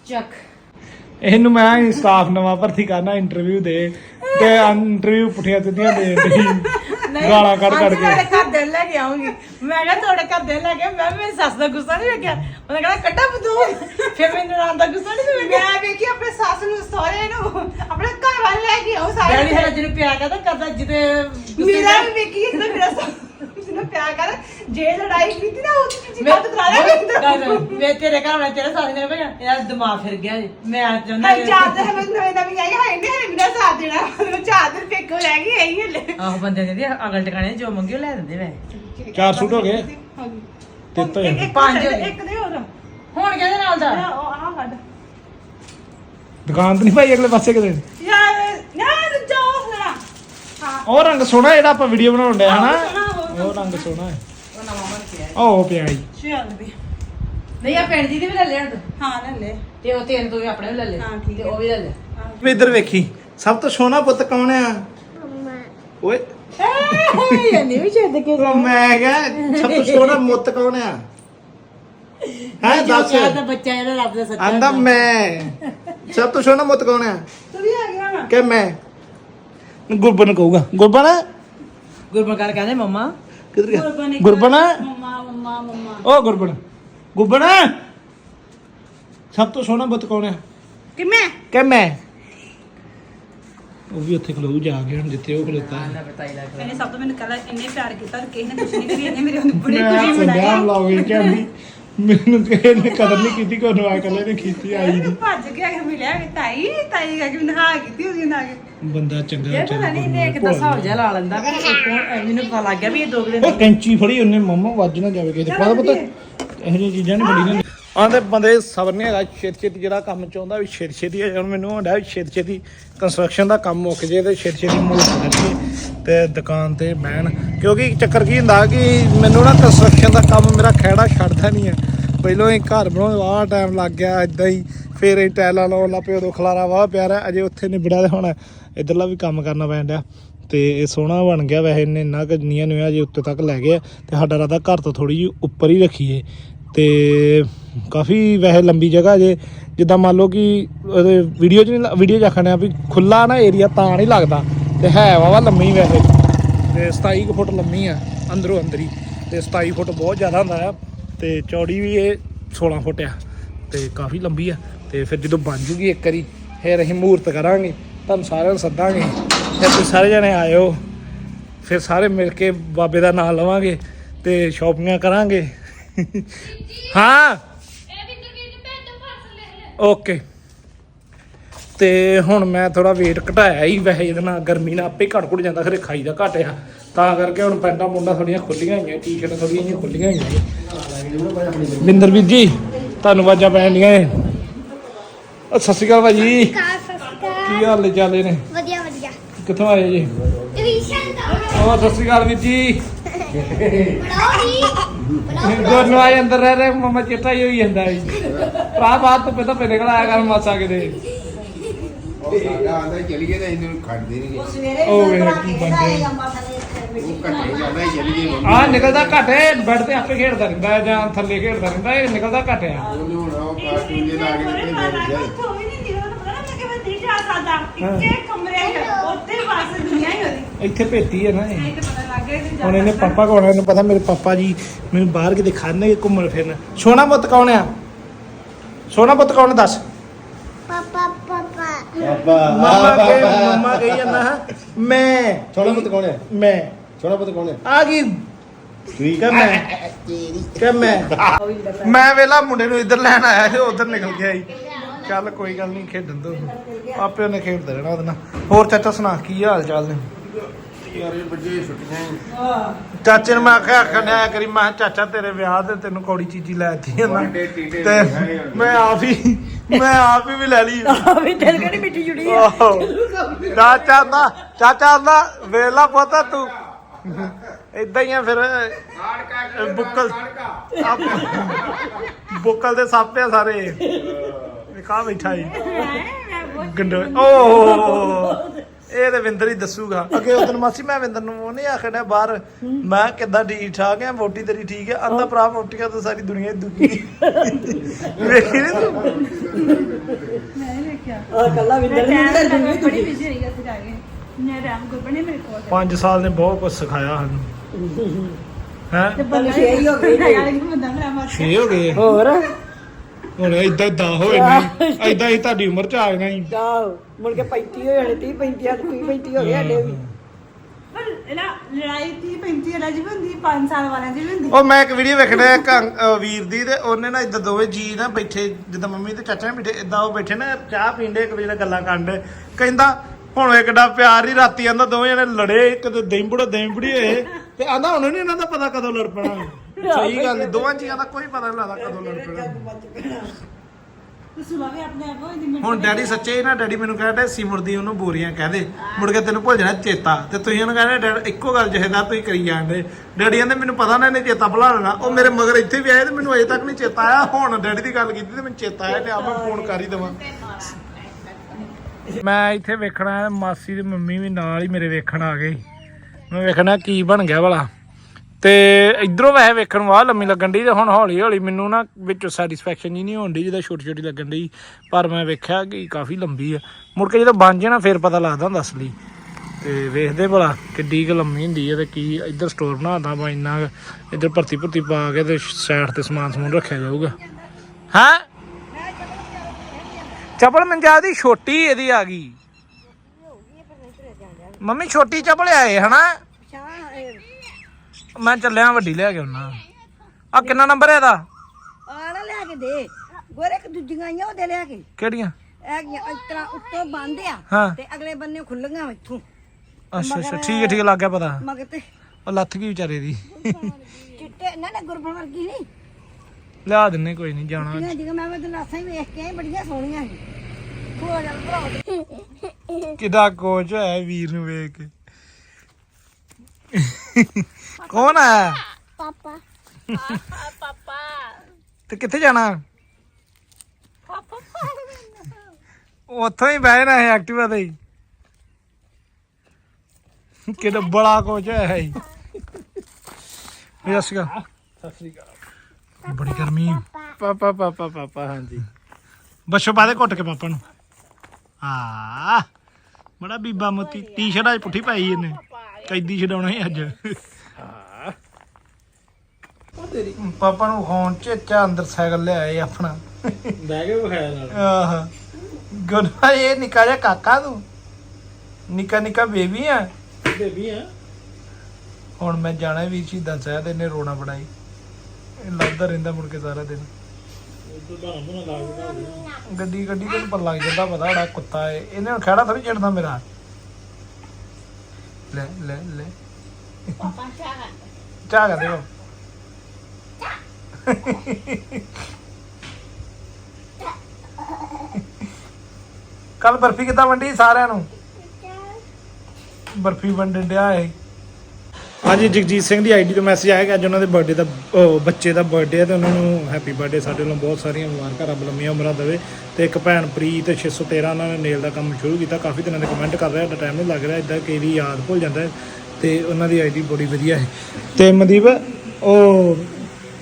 ਚੱਕ। ਇਹਨੂੰ ਮੈਂ ਸਟਾਫ ਨਵਾਂ ਭਰਤੀ ਕਰਨਾ ਇੰਟਰਵਿਊ ਦੇ। ਤੇ ਇੰਟਰਵਿਊ ਪੁੱਠੀਆਂ ਸਿੱਧੀਆਂ ਦੇ ਦੇ ਗਾਲਾਂ ਕੱਢ ਕੱਢ ਕੇ। ਮੈਂ ਘਰ ਦੇ ਲੈ ਕੇ ਆਉਂਗੀ। ਮੈਂ ਕਿਹਾ ਤੁਹਾਡੇ ਘਰ ਦੇ ਲੈ ਕੇ ਮੈਂ ਮੇਰੀ ਸੱਸ ਦਾ ਗੁੱਸਾ ਨਹੀਂ ਵੇਖਿਆ। ਉਹਨੇ ਕਹਿੰਦਾ ਕੱਢਾ ਬਦੂ ਫਿਰ ਮੈਨੂੰ ਨਾਂ ਦਾ ਗੁੱਸਾ ਨਹੀਂ ਵੇਖਿਆ। ਮੈਂ ਵੇਖੀ ਆਪਣੇ ਸੱਸ ਨੂੰ ਸਹੁਰੇ ਨੂੰ। ਆਪਣੇ ਘਰ ਵੱਲ ਲੈ ਕੇ ਆਓ ਸਾਰੇ। ਡੈਡੀ ਸਾਡਾ ਜਿਹਨੂੰ ਪਿਆਰ ਕਰਦਾ ਕਰਦਾ ਜਿੱਦੇ ਮੇਰਾ ਵੀ ਵੇਖੀ ਇਸ ਮੇਰਾ ਸੱਸ ਨੂੰ ਪਿਆਰ ਕਰ ਜੇ ਲੜਾਈ ਕੀਤੀ ਨਾ ਉਹ ਚ ਹੱਥ ਕਰਾ ਲਿਆ ਮੈਂ ਤੇਰੇ ਘਰ ਵਾਲਾ ਤੇਰੇ ਸਾਥ ਨੇ ਭਈਆ ਇਹਦਾ ਦਿਮਾਗ ਫਿਰ ਗਿਆ ਜੀ। ਮੈਂ ਚਾਹੁੰਦਾ ਹਾਈ ਚਾਦਰ ਹੈ ਮੈਨੂੰ ਨਵੇਂ ਨਵੀਂ ਆਈ ਹਾਈ ਨਹੀਂ ਮੇਰਾ ਸਾਥ ਦੇਣਾ। ਮੈਂ ਚਾਦਰ ਫੇਕੋ ਲੈ ਗਈ ਆਈ ਹਲੇ। ਆਹੋ ਬੰਦੇ ਦੇ ਅਗਲ ਟਿਕਾਣੇ ਜੋ ਮੰਗੀ ਉਹ ਲੈ ਦਿੰਦੇ ਵੇ ਚਾਰ ਸੂਟ ਹੋ ਗਏ? ਤੇ ਤਾਂ ਇੱਕ- ਇੱਕ ਪੰਜ ਹੋ ਇੱਕ- ਗਏ। ਇੱਕ ਦੇ ਹੋਰ। ਹੁਣ ਕਿਹਦੇ ਨਾਲ ਦਾ? ਆਹ ਆਹ ਕੱਢ ਦੁਕਾਨ ਤੇ ਨਹੀਂ ਭਾਈ ਅਗਲੇ ਪਾਸੇ ਕਿਤੇ? ਯਾਰ ਯਾਰ ਜਾਓ ਨਾ ਹਾਂ। ਉਹ ਰੰਗ ਸੋਹਣਾ ਜਿਹੜਾ ਆਪਾਂ ਵੀਡੀਓ ਬਣਾਉਣ ਡਿਆ ਆਹ ਹਨਾ? ਉਹ ਰੰਗ ਸੋਹਣਾ ਹੈ। ਉਹ ਨਵਾਂ ਬਣ ਕੇ ਆਇਆ। ਉਹ ਪਿਆ ਜੀ ਚੱਲ ਵੀ ਨਹੀਂ ਆ ਪਿੰਡ ਦੀ ਵੀ ਲੈ ਲਿਆ ਤੂੰ ਹਾਂ ਲੈ ਲੈ ਤੇ ਉਹ ਤੇਰੇ ਤੋਂ ਵੀ ਆਪਣੇ ਵੀ ਲੈ ਲੈ ਹਾਂ, ਠੀਕ ਤੇ ਹੈ। ਉਹ ਵੀ ਲੈ ਲੈ ਵੀ ਇੱਧਰ ਵੇਖੀ। ਸਭ ਤੋਂ ਸੋਹਣਾ ਪੁੱਤ ਕੌਣ ਆ? ਓਏ। ਇਹ ਨਹੀਂ ਵੀ ਛੇਦ ਕੇ ਉਹ ਮੈਂ ਕਿਹਾ ਸਭ ਤੋਂ ਸੋਹਣਾ ਮੁੱਤ ਕੌਣ ਆ? ਹੈ ਦੱਸ। ਦਾ ਬੱਚਾ ਇਹਦਾ ਰੱਬ ਦਾ ਸੱਚਾ ਆਂਦਾ ਮੈਂ। ਸਭ ਤੋਂ ਸੋਹਣਾ ਮੁੱਤ ਕੌਣ ਆ? ਤੂੰ ਵੀ ਆ ਗਿਆ ਕਿ ਮੈਂ। ਗੁਰਬਨ ਕਹੂਗਾ। ਗੁਰਬਨ ਗੁਰਬਕਾਰ ਕਹਿੰਦੇ ਮੰਮਾ? ਕਿੱਧਰ ਗਿਆ? ਗੁਰਬਨ ਮੰਮਾ ਮੰਮਾ ਮੰਮਾ। ਓ ਗੁਰਬਨ ਗੁਰਬਨ ਸਭ ਤੋਂ ਸੋਹਣਾ ਮੁੱਤ ਕੌਣ ਆ? ਕਿ ਮੈਂ ਕਿ ਮੈਂ ਉਹ ਵੀ ਉੱਥੇ ਖਲੋ ਜਾ ਕੇ ਹੁਣ ਜਿੱਥੇ ਉਹ ਖਲੋਤਾ। ਹੈ। ਇਹਨੇ ਸਭ ਤੋਂ ਮੈਨੂੰ ਕੱਲਾ ਇੰਨੇ ਪਿਆਰ ਕੀਤਾ ਤੇ ਕਿਸੇ ਨੇ ਕੁਝ ਨਹੀਂ ਕਰੀ ਇਹਨੇ ਮੇਰੇ ਉਹਨੂੰ ਬੜੀ ਮੈਂ ਖੁਸ਼ੀ ਸੰਧਿਆ ਮਨਾਈ ਬੁਲਾਵੇ ਕਹਿੰਦੀ ਮੈਨੂੰ ਕਿਸੇ ਨੇ ਕਦਰ ਨਹੀਂ ਕੀਤੀ ਕੋਈ ਨਵਾ ਕੱਲੇ ਨੇ ਕੀਤੀ ਆਈ ਦੀ ਭੱਜ ਕੇ ਆ ਕੇ ਮਿਲਿਆ ਕਿ ਤਾਈ ਤਾਈ ਕਹ ਕੇ ਮੈਨੂੰ ਹਾਂ ਕੀਤੀ ਉਹਦੀ ਨਾ ਕੇ ਬੰਦਾ ਚੰਗਾ ਇਹ ਪਤਾ ਨਹੀਂ ਇਹਨੇ ਇੱਕ ਤਾਂ ਹਿਸਾਬ ਜਿਹਾ ਲਾ ਲੈਂਦਾ ਕਿ ਇਹ ਕੌਣ ਇਹ ਮੈਨੂੰ ਪਤਾ ਲੱਗ ਗਿਆ ਵੀ ਇਹ ਦੋ ਕੁ ਦਿਨ ਉਹ ਕੈਂਚੀ ਫੜੀ ਉਹਨੇ ਮੰਮਾ ਵੱਜ ਨਾ ਜਾਵੇ ਕਿਸੇ ਪਤਾ ਪਤਾ ਇਹੋ ਜਿਹੀਆਂ ਚੀਜ਼ਾਂ ਨਹੀਂ ਬੜੀ ਨਾ ਆਂਦੇ ਬੰਦੇ ਸਬਰ ਨਹੀਂ ਹੈਗਾ ਛੇਤੀ ਛੇਤੀ ਜਿਹੜਾ ਕੰਮ ਚਾਹੁੰਦਾ ਵੀ ਛੇਤੀ ਛੇਤੀ ਹੁਣ ਮੈਨੂੰ ਹੁੰਦਾ ਵੀ ਛੇਤੀ ਛੇਤੀ ਕੰਸਟਰਕਸ਼ਨ ਦਾ ਕੰਮ ਮੁੱਕ ਜੇ ਤੇ ਛੇਤੀ ਛੇਤੀ ਮੁੱਕ ਜਾਵੇ ਤੇ ਦੁਕਾਨ ਤੇ ਬਹਿਣ। ਕਿਉਂਕਿ ਚੱਕਰ ਕੀ ਹੁੰਦਾ ਕਿ ਮੈਨੂੰ ਨਾ ਕੰਸਟਰਕਸ਼ਨ ਦਾ ਕੰਮ ਮੇਰਾ ਖਹਿੜਾ ਛੱਡਦਾ ਨਹੀਂ ਹੈ ਪਹਿਲਾਂ ਹੀ ਘਰ ਬਣਾਉਣ ਵਾਹ ਟਾਈਮ ਲੱਗ ਗਿਆ ਇਦਾਂ ਹੀ ਫਿਰ ਇਹ ਟੈਲਾਂ ਲਾਉਣ ਲੱਗ ਪਏ, ਉਦੋਂ ਖਲਾਰਾ ਵਾਹ ਪਿਆ ਰਿਹਾ, ਅਜੇ ਉੱਥੇ ਨਿਬੜਿਆ ਤੇ ਹੁਣ ਇਧਰਲਾ ਵੀ ਕੰਮ ਕਰਨਾ ਪੈਣ ਡਿਆ। ਤੇ ਇਹ ਸੋਹਣਾ ਬਣ ਗਿਆ ਵੈਸੇ ਇਹਨੇ ਇੰਨਾ ਕੁ ਨੀਆਂ ਨੂੰ ਅਜੇ ਉੱਤੇ ਤੱਕ ਲੈ ਗਏ ਆ, ਤੇ ਸਾਡਾ ਰਾਦਾ ਘਰ ਤੋਂ ਥੋੜੀ ਜਿਹੀ ਉੱਪਰ ਹੀ ਰੱਖੀਏ। ਤੇ ਕਾਫੀ ਵੈਸੇ ਲੰਬੀ ਜਗ੍ਹਾ ਜੇ, ਜਿੱਦਾਂ ਮੰਨ ਲਓ ਕਿ ਵੀਡੀਓ 'ਚ ਨਹੀਂ ਵੀਡੀਓ 'ਚ ਆਖਣਿਆ ਵੀ ਖੁੱਲਾ ਨਾ ਏਰੀਆ ਤਾਂ ਨਹੀਂ ਲੱਗਦਾ, ਤੇ ਹੈ ਵਾਵਾ ਲੰਮੀ ਵੈਸੇ। ਤੇ 27 ਕੁ ਫੁੱਟ ਲੰਮੀ ਆ, ਅੰਦਰੋਂ ਅੰਦਰੀ। ਤੇ 27 ਫੁੱਟ ਬਹੁਤ ਜ਼ਿਆਦਾ ਹੁੰਦਾ ਆ। ਤੇ ਚੌੜੀ ਵੀ ਇਹ 16 ਫੁੱਟ ਆ ਤੇ ਕਾਫੀ ਲੰਬੀ ਆ ਤੇ ਫਿਰ ਜਦੋਂ ਬਣ ਜੂਗੀ ਇੱਕ ਵਾਰੀ ਫਿਰ ਅਸੀਂ ਮਹੂਰਤ ਕਰਾਂਗੇ ਤੁਹਾਨੂੰ ਸਾਰਿਆਂ ਨੂੰ ਸੱਦਾਂਗੇ। ਫਿਰ ਤੁਸੀਂ ਸਾਰੇ ਜਣੇ ਆਇਓ ਫਿਰ ਸਾਰੇ ਮਿਲ ਕੇ ਬਾਬੇ ਦਾ ਨਾਮ ਲਵਾਂਗੇ ਤੇ ਸ਼ਾਪਿੰਗਾਂ ਕਰਾਂਗੇ। ਹਾਂ। ਓਕੇ। ਤੇ ਹੁਣ ਮੈਂ ਥੋੜਾ weight ਘਟਾਇਆ ਹੀ ਵੈਸੇ ਇਹਦੇ ਨਾਲ ਗਰਮੀ ਨਾਲ ਆਪੇ ਘਟ ਘੁੱਟ ਜਾਂਦਾ ਖਰੇ ਖਾਈ ਦਾ ਘਟ ਆ। ਤਾਂ ਕਰਕੇ ਹੁਣ ਪੈਂਟਾਂ ਮੁੰਡਾ ਥੋੜੀਆਂ ਖੁੱਲੀਆਂ ਹੋਈਆਂ ਟੀ-ਸ਼ਰਟਾਂ ਥੋੜੀਆਂ ਜਿਹੀਆਂ ਖੁੱਲੀਆਂ ਹੋਈਆਂ ਬਿੰਦਰ ਵੀਰ ਜੀ ਤੁਹਾਨੂੰ ਵਾਜਾਂ ਪੈਣ ਡੀਆਂ ਏ ਸਤਿ ਸ਼੍ਰੀ ਅਕਾਲ ਭਾਜੀ। ਕੀ ਹਾਲ ਚਾਲ ਨੇ? ਵਧੀਆ ਵਧੀਆ। ਕਿੱਥੋਂ ਆਏ ਜੀ? ਰਿਸ਼ਨ ਉਹ ਸਤਿ ਸ਼੍ਰੀ ਅਕਾਲ ਵੀਰ ਜੀ। ਦੋਨੋਂ ਆਏ ਅੰਦਰ ਰਹਿ ਰਹੇ ਮਮਾ ਚੇਤਾ ਹੀ ਹੋਈ ਜਾਂਦਾ ਜੀ। ਭਰਾ ਬਾਤ ਤੋਂ ਪਹਿਲਾਂ ਪਹਿਲੇ ਕੋਲ ਆਇਆ ਕਰ ਮਾਸਾ ਕਿਤੇ। ਆਂਦਾ ਚਲੀ ਗਿਆ ਤਾਂ ਇਹਨੂੰ ਖੜਦੇ ਨਹੀਂ ਉਹ ਵੇਖ ਕੀ ਬੰਦੇ ਉਹ ਘੱਟੇ ਜਾਂਦਾ ਹੀ ਚਲੀ ਗਈ ਆ ਨਿਕਲਦਾ ਘੱਟ ਹੈ ਬੈੱਡ ਤੇ ਆਪੇ ਖੇਡਦਾ ਰਹਿੰਦਾ ਹੈ ਜਾਂ ਥੱਲੇ ਖੇਡਦਾ ਰਹਿੰਦਾ ਇਹ ਨਿਕਲਦਾ ਘੱਟ ਉਹਨੂੰ ਹੁਣ ਉਹ ਕਾਰਟੂਨ ਦੇ ਲਾ ਕੇ ਦਿੱਤੇ ਦੇ ਇੱਥੇ ਭੇਤੀ ਹੈ ਨਾ ਇਹ। ਇਹ ਤਾਂ ਪਤਾ ਲੱਗ ਗਿਆ ਕਿ ਹੁਣ ਇਹਨੇ ਪਾਪਾ ਕੋਲ ਇਹਨੂੰ ਪਤਾ ਮੇਰੇ ਪਾਪਾ ਜੀ ਮੈਨੂੰ ਬਾਹਰ ਕਿਤੇ ਖਾਣੇ ਘੁੰਮਣ ਫਿਰਨ। ਸੋਨਾ ਪੁੱਤ ਕੌਣ ਆ? ਸੋਨਾ ਪੁੱਤ ਕੌਣ ਦੱਸ। ਪਾਪਾ ਪਾਪਾ ਪਾਪਾ ਮਮਾ ਕੇ ਮਮਾ ਕਹੀ ਜਾਂਦਾ ਮੈਂ ਛੋਣਾ ਪੁੱਤ ਕੌਣ ਹੈ? ਮੈਂ। ਛੋਣਾ ਪੁੱਤ ਕੌਣ ਹੈ? ਆ ਗਈ। ਠੀਕ ਹੈ ਮੈਂ? ਕਿ ਮੈਂ? ਮੈਂ ਵੇਲਾ ਮੁੰਡੇ ਨੂੰ ਇੱਧਰ ਲੈਣ ਆਇਆ ਤੇ ਉਧਰ ਨਿਕਲ ਗਿਆ ਜੀ ਚੱਲ ਕੋਈ ਗੱਲ ਨਹੀਂ ਖੇਡਣ ਦੋ। ਆਪੇ ਉਹਨੇ ਖੇਡਦਾ ਰਹਿਣਾ ਉਹਦੇ ਨਾਲ। ਹੋਰ ਚਾਚਾ ਸੁਣਾ ਕੀ ਹਾਲ ਚਾਲ ਨੇ? ਯਾਰ ਇਹ ਬੱਜੇ ਛੁੱਟੀਆਂ ਚਾਚੇ ਨੂੰ ਮੈਂ ਆਖਿਆ ਆਖਣਿਆ ਕਰੀ ਮੈਂ ਕਿਹਾ, ਚਾਚਾ ਤੇਰੇ ਵਿਆਹ ਤੇ ਤੈਨੂੰ ਕੌੜੀ ਚੀਜ਼ੀ ਲੈ ਦਿੱਤੀ ਹੈ ਨਾ। ਵਾਂਡੇ ਟੀਟੇ ਤੇ ਹੋਣ। ਮੈਂ ਆਪ ਹੀ ਮੈਂ ਆਪ ਹੀ ਵੀ ਲੈ ਲਈ। ਵੀ ਦਿਲ ਕਿਹੜੀ ਮਿੱਟੀ ਜੁੜੀ ਆ। ਆਹੋ। ਚਾਚਾ ਦਾ ਚਾਚਾ ਦਾ ਵੇਲਾ ਪਤਾ ਤੂੰ। ਇਦਾਂ ਹੀ ਆ ਫਿਰ ਬੁੱਕਲ ਬੁੱਕਲ ਦੇ ਸੱਪ ਆ ਸਾਰੇ। ਵਿਖਾ ਬੈਠਾ ਹੀ ਗੰਡੋ ਓ ਇਹ ਤੇ ਵਿੰਦਰ ਹੀ ਦੱਸੂਗਾ। ਅੱਗੇ ਉਦੋਂ ਮਾਸੀ ਮੈਂ ਵਿੰਦਰ ਨੂੰ ਉਹ ਨਹੀਂ ਆਖਣਾ ਬਾਹਰ। ਮੈਂ ਕਿੱਦਾਂ ਠੀਕ ਠਾਕ ਆ? ਵੋਟੀ ਤੇਰੀ ਠੀਕ ਹੈ ਆਂਦਾ ਭਰਾ ਵੋਟੀਆਂ ਤਾਂ ਸਾਰੀ ਦੁਨੀਆ ਹੀ ਦੁਖੀ। ਵੇਖੀ ਨੀ ਤੂੰ? ਮੈਂ ਵੇਖਿਆ। ਆ ਕੱਲਾ ਵਿੰਦਰ ਨੂੰ ਮੈਂ ਤਾਂ ਜੁੜੀ ਬੜੀ ਬਿਜ਼ੀ ਰਹੀ ਉੱਥੇ ਜਾ ਕੇ। ਮੈਂ ਰਾਮ ਕੋ ਬਣੇ ਮੇਰੇ ਕੋਲ 5 ਸਾਲ ਨੇ ਬਹੁਤ ਕੁਝ ਸਿਖਾਇਆ ਸਾਨੂੰ। ਹੈ। ਤੇ ਬੰਦਾ ਹੀ ਹੋ ਗਏ ਨੇ। ਯਾਰ ਇਹ ਬੰਦਾ ਮੇਰਾ ਛੇ ਹੋ ਗਏ। ਹੋਰ? ਹੁਣ ਇਦਾਂ ਇਦਾਂ ਹੋਏ ਨਹੀਂ। ਇਦਾਂ ਹੀ ਤੁਹਾਡੀ ਉਮਰ ਚ ਆ ਨਹੀਂ। ਜਾਓ ਮੁੜ ਕੇ 35 ਹੋ ਜਾਣੇ 30 35 ਆ 30 35 ਹੋ ਗਏ ਸਾਡੇ ਵੀ। ਪਰ ਇਹਦਾ ਲੜਾਈ ਤੀ 35 ਵਾਲਾ ਜੀ ਵੀ ਹੁੰਦੀ 5 ਸਾਲ ਵਾਲਿਆਂ ਦੀ ਵੀ ਹੁੰਦੀ। ਉਹ ਮੈਂ ਇੱਕ ਵੀਡੀਓ ਵੇਖਣਾ ਇੱਕ ਅੰਕ- ਅਹ ਵੀਰ ਦੀ ਤੇ ਉਹਨੇ ਨਾ ਇਦਾਂ ਦੋਵੇਂ ਜੀ ਨਾ ਬੈਠੇ ਜਿੱਦਾਂ ਮੰਮੀ ਤੇ ਚਾਚਾ ਨੇ ਬੈਠੇ ਇਦਾਂ ਉਹ ਬੈਠੇ ਨਾ ਚਾਹ ਪੀਂਦੇ ਇੱਕ ਦੂਜੇ ਨਾਲ ਗੱਲਾਂ ਕਰਦੇ ਕਹਿੰਦਾ ਹੁਣ ਇਹ ਕਿੱਡਾ ਪਿਆਰ ਹੀ ਰਾਤੀ ਆਂਦਾ ਦੋਵੇਂ ਜਣੇ ਲੜੇ ਇੱਕ ਤੇ ਦੈਂਬੜਾ ਦੈਂਬੜੀ ਹੋਏ ਤੇ ਆਂਦਾ ਹੁਣ ਨਹੀਂ ਇਹਨਾਂ ਦਾ ਪਤਾ ਕਦੋਂ ਲੜ ਪੈਣਾ। ਸਹੀ ਗੱਲ ਦੋਵਾਂ ਜੀਆਂ ਦਾ ਕੋਈ ਪਤਾ ਨਹੀਂ ਲੱਗਦਾ ਕਦੋਂ ਲੜ ਪੈਣਾ ਤੇ ਸੁਲਾ ਵੀ ਆਪਣੇ ਆਪ ਹੋਈ ਦੀ ਹੁਣ ਡੈਡੀ ਸੱਚੇ ਹੀ ਨਾ ਡੈਡੀ ਮੈਨੂੰ ਕਹਿੰਦੇ ਸਿਮਰ ਦੀ ਉਹਨੂੰ ਬੋਰੀਆਂ ਕਹਦੇ ਮੁੜ ਕੇ ਤੈਨੂੰ ਭੁੱਲ ਜਾਣਾ ਚੇਤਾ। ਤੇ ਤੁਸੀਂ ਉਹਨੂੰ ਕਹਿੰਦੇ ਡੈਡ ਇੱਕੋ ਗੱਲ ਜਿਹਦਾ ਤੁਸੀਂ ਕਰੀ ਜਾਂਦੇ ਡੈਡੀ ਕਹਿੰਦੇ ਮੈਨੂੰ ਪਤਾ ਨਾ ਇਹਨੇ ਚੇਤਾ ਭੁਲਾ ਲੈਣਾ। ਉਹ ਮੇਰੇ ਮਗਰ ਇੱਥੇ ਵੀ ਆਏ ਤੇ ਮੈਨੂੰ ਅਜੇ ਤੱਕ ਨਹੀਂ ਚੇਤਾ ਆਇਆ। ਹੁਣ ਡੈਡੀ ਦੀ ਗੱਲ ਕੀਤੀ ਤੇ ਮੈਨੂੰ ਚੇਤਾ ਆਇਆ ਤੇ ਆਪਾਂ ਫੋਨ ਕਰ ਹੀ ਦਵਾਂ। ਮੈਂ ਇੱਥੇ ਵੇਖਣਾ ਮਾਸੀ ਤੇ ਮੰਮੀ ਵੀ ਨਾਲ ਹੀ ਮੇਰੇ ਵੇਖਣ ਆ ਗਏ। ਮੈਂ ਵੇਖਣਾ ਕੀ ਬਣ ਗਿਆ ਭਲਾ। ਤੇ ਇਧਰੋਂ ਵੈਸੇ ਵੇਖਣ ਨੂੰ ਵਾਹ ਲੰਮੀ ਲੱਗਣ ਦੀ ਤੇ ਹੁਣ ਹੌਲੀ ਹੌਲੀ ਮੈਨੂੰ ਨਾ ਵਿੱਚੋਂ ਸੈਟੀਸਫੈਕਸ਼ਨ ਹੀ ਨਹੀਂ ਹੋਣ ਦੀ ਜਿਹਦਾ ਛੋਟੀ ਛੋਟੀ ਲੱਗਣ ਦੀ ਪਰ ਮੈਂ ਵੇਖਿਆ ਕਿ ਕਾਫੀ ਲੰਬੀ ਆ। ਮੁੜ ਕੇ ਜਦੋਂ ਬਣ ਜੇ ਨਾ ਪਤਾ ਲੱਗਦਾ ਹੁੰਦਾ ਅਸਲੀ। ਤੇ ਵੇਖਦੇ ਭਲਾ ਕਿੱਡੀ ਕੁ ਲੰਮੀ ਹੁੰਦੀ ਹੈ ਤੇ ਕੀ ਇੱਧਰ ਸਟੋਰ ਬਣਾਉਂਦਾ ਵਾ ਇੰਨਾ ਇੱਧਰ ਭਰਤੀ ਭਰਤੀ ਪਾ ਕੇ ਤੇ ਸਾਈਡ ਤੇ ਸਮਾਨ ਸਮੂਨ ਰੱਖਿਆ ਜਾਊਗਾ। ਹਾਂ? ਚਪਲ ਮੰਜਾ ਦੀ ਛੋਟੀ ਇਹਦੀ ਆ ਗਈ। ਮੰਮੀ ਛੋਟੀ ਚਪਲ ਆਏ ਹਨਾ? ਮੈਂ ਚੱਲਿਆ ਵੱਡੀ ਲੈ ਕੇ ਆਉਣਾ ਆ ਕਿੰਨਾ ਨੰਬਰ ਹੈ ਇਹਦਾ? ਆੜਾ ਲੈ ਕੇ ਦੇ। ਗੋਰੇ ਇੱਕ ਦੂਜੀਆਂ ਆਈਆਂ ਉਹਦੇ ਲੈ ਕੇ। ਕਿਹੜੀਆਂ? ਇਹ ਇਸ ਤਰ੍ਹਾਂ ਉੱਤੋਂ ਬੰਦ ਆ ਹਾਂ। ਤੇ ਅਗਲੇ ਬੰਨੇ ਖੁੱਲੀਆਂ ਇੱਥੋਂ। ਅੱਛਾ ਅੱਛਾ ਠੀਕ ਹੈ ਠੀਕ ਹੈ ਲੱਗ ਗਿਆ ਪਤਾ। ਮਗਰ ਤੇ ਉਹ ਲੱਥ ਗਈ ਵਿਚਾਰੇ ਦੀ। ਚਿੱਟੇ ਨਾ ਨਾ ਗੁਰਬਨ ਵਰਗੀ ਨਹੀਂ। ਲਿਆ ਦਿੰਨੇ ਕੋਈ ਨਹੀਂ ਜਾਣਾ ਜਿਹੜੀਆਂ ਜਿਹੜੀਆਂ ਮੈਂ ਉਹਦੇ ਲਾਸਾਂ ਹੀ ਵੇਖ ਕੇ ਆਈ ਬੜੀਆਂ ਸੋਹਣੀਆਂ ਸੀ। ਹੋ ਜਾ ਭਰਾ ਕਿਦਾ ਕੋਚ ਹੈ ਵੀਰ ਨੂੰ ਵੇਖ ਕੇ। ਕੌਣ ਆ ਪਾਪਾ। ਤੇ ਕਿੱਥੇ ਜਾਣਾ? ਉੱਥੋਂ ਹੀ ਬਹਿ ਜਾਣਾ ਹੈ ਐਕਟਿਵਾ ਤੇ ਹੀ। ਕਿਹੜਾ ਬੜਾ ਕੋਚ ਹੈ ਇਹ। ਸਤਿ ਸ਼੍ਰੀ ਅਕਾਲ। ਸਤਿ ਸ਼੍ਰੀ ਅਕਾਲ। ਬੜੀ ਗਰਮੀ। ਹੈ। ਪਾਪਾ ਪਾਪਾ ਪਾਪਾ ਹਾਂਜੀ। ਬੱਸ਼ੋ ਪਾ ਦੇ ਘੁੱਟ ਕੇ ਪਾਪਾ ਨੂੰ। ਆ। ਬੜਾ ਬੀਬਾ ਮੋਤੀ ਟੀ-ਸ਼ਰਟ ਅੱਜ ਪੁੱਠੀ ਪਾਈ ਇਹਨੇ। ਕੈਦੀ ਛਡਾਉਣਾ ਹੀ ਅੱਜ। ਪਾਪਾ ਨੂੰ ਹੋਣ ਚੇਚਾ ਅੰਦਰ ਸਾਈਕਲ ਲਿਆਏ ਆਪਣਾ। ਬਹਿ ਕੇ ਵਿਖਾਇਆ ਨਾਲ। ਆਹ ਗੁੱਡਾ ਇਹ ਨਿੱਕਾ ਜਿਹਾ ਕਾਕਾ ਤੂੰ? ਨਿੱਕਾ ਨਿੱਕਾ ਬੇਬੀ ਆ? ਬੇਬੀ ਆ। ਹੁਣ ਮੈਂ ਜਾਣਾ ਵੀ ਸ਼ਹੀਦਾਂ ਸਾਹਿਬ ਤੇ ਇਹਨੇ ਰੋਣਾ ਬਣਾਈ। ਇਹ ਲੱਭਦਾ ਰਹਿੰਦਾ ਮੁੜ ਕੇ ਸਾਰਾ ਦਿਨ। ਲਾ। ਗੱਡੀ ਗੱਡੀ ਤੇ ਪਰ ਲੱਗ ਜਾਂਦਾ ਪਤਾ ਬੜਾ ਕੁੱਤਾ ਏ ਇਹਨੇ ਹੁਣ ਖੜਾ ਥੋੜੀ ਚੜਦਾ ਮੇਰਾ। ਲੈ ਲੈ ਲੈ। ਚਾਹ ਕਰ ਦੇ। ਕੱਲ ਬਰਫੀ ਕਿੱਦਾਂ ਵੰਡੀ ਸਾਰਿਆਂ ਨੂੰ? ਬਰਫੀ ਵੰਡਣ ਡਿਆ ਏ ਹਾਂਜੀ, ਜਗਜੀਤ ਸਿੰਘ ਦੀ ਆਈਡੀ ਤੋਂ ਮੈਸੇਜ ਆਇਆ ਕਿ ਅੱਜ ਉਹਨਾਂ ਦੇ ਬਰਥਡੇ ਦਾ, ਉਹ ਬੱਚੇ ਦਾ ਬਰਥਡੇ ਹੈ ਤੇ ਉਹਨਾਂ ਨੂੰ ਹੈਪੀ ਬਰਥਡੇ ਸਾਡੇ ਵੱਲੋਂ ਬਹੁਤ ਸਾਰੀਆਂ ਮੁਬਾਰਕਾਂ, ਰੱਬ ਲੰਮੀਆਂ ਉਮਰਾਂ ਦੇਵੇ। ਤੇ ਇੱਕ ਭੈਣ ਪ੍ਰੀਤ 613 ਉਹਨਾਂ ਨੇ ਨੇਲ ਦਾ ਕੰਮ ਸ਼ੁਰੂ ਕੀਤਾ, ਕਾਫੀ ਦਿਨਾਂ ਦੇ ਕਮੈਂਟ ਕਰ ਰਿਹਾ ਟਾਈਮ ਨਹੀਂ ਲੱਗ ਰਿਹਾ ਇਦਾਂ ਕਿ ਵਾਰੀ ਯਾਦ ਭੁੱਲ ਜਾਂਦਾ ਹੈ। ਤੇ ਉਹਨਾਂ ਦੀ ਆਈਡੀ ਬੜੀ ਵਧੀਆ ਹੈ। ਤੇ ਮਨਦੀਪ, ਉਹ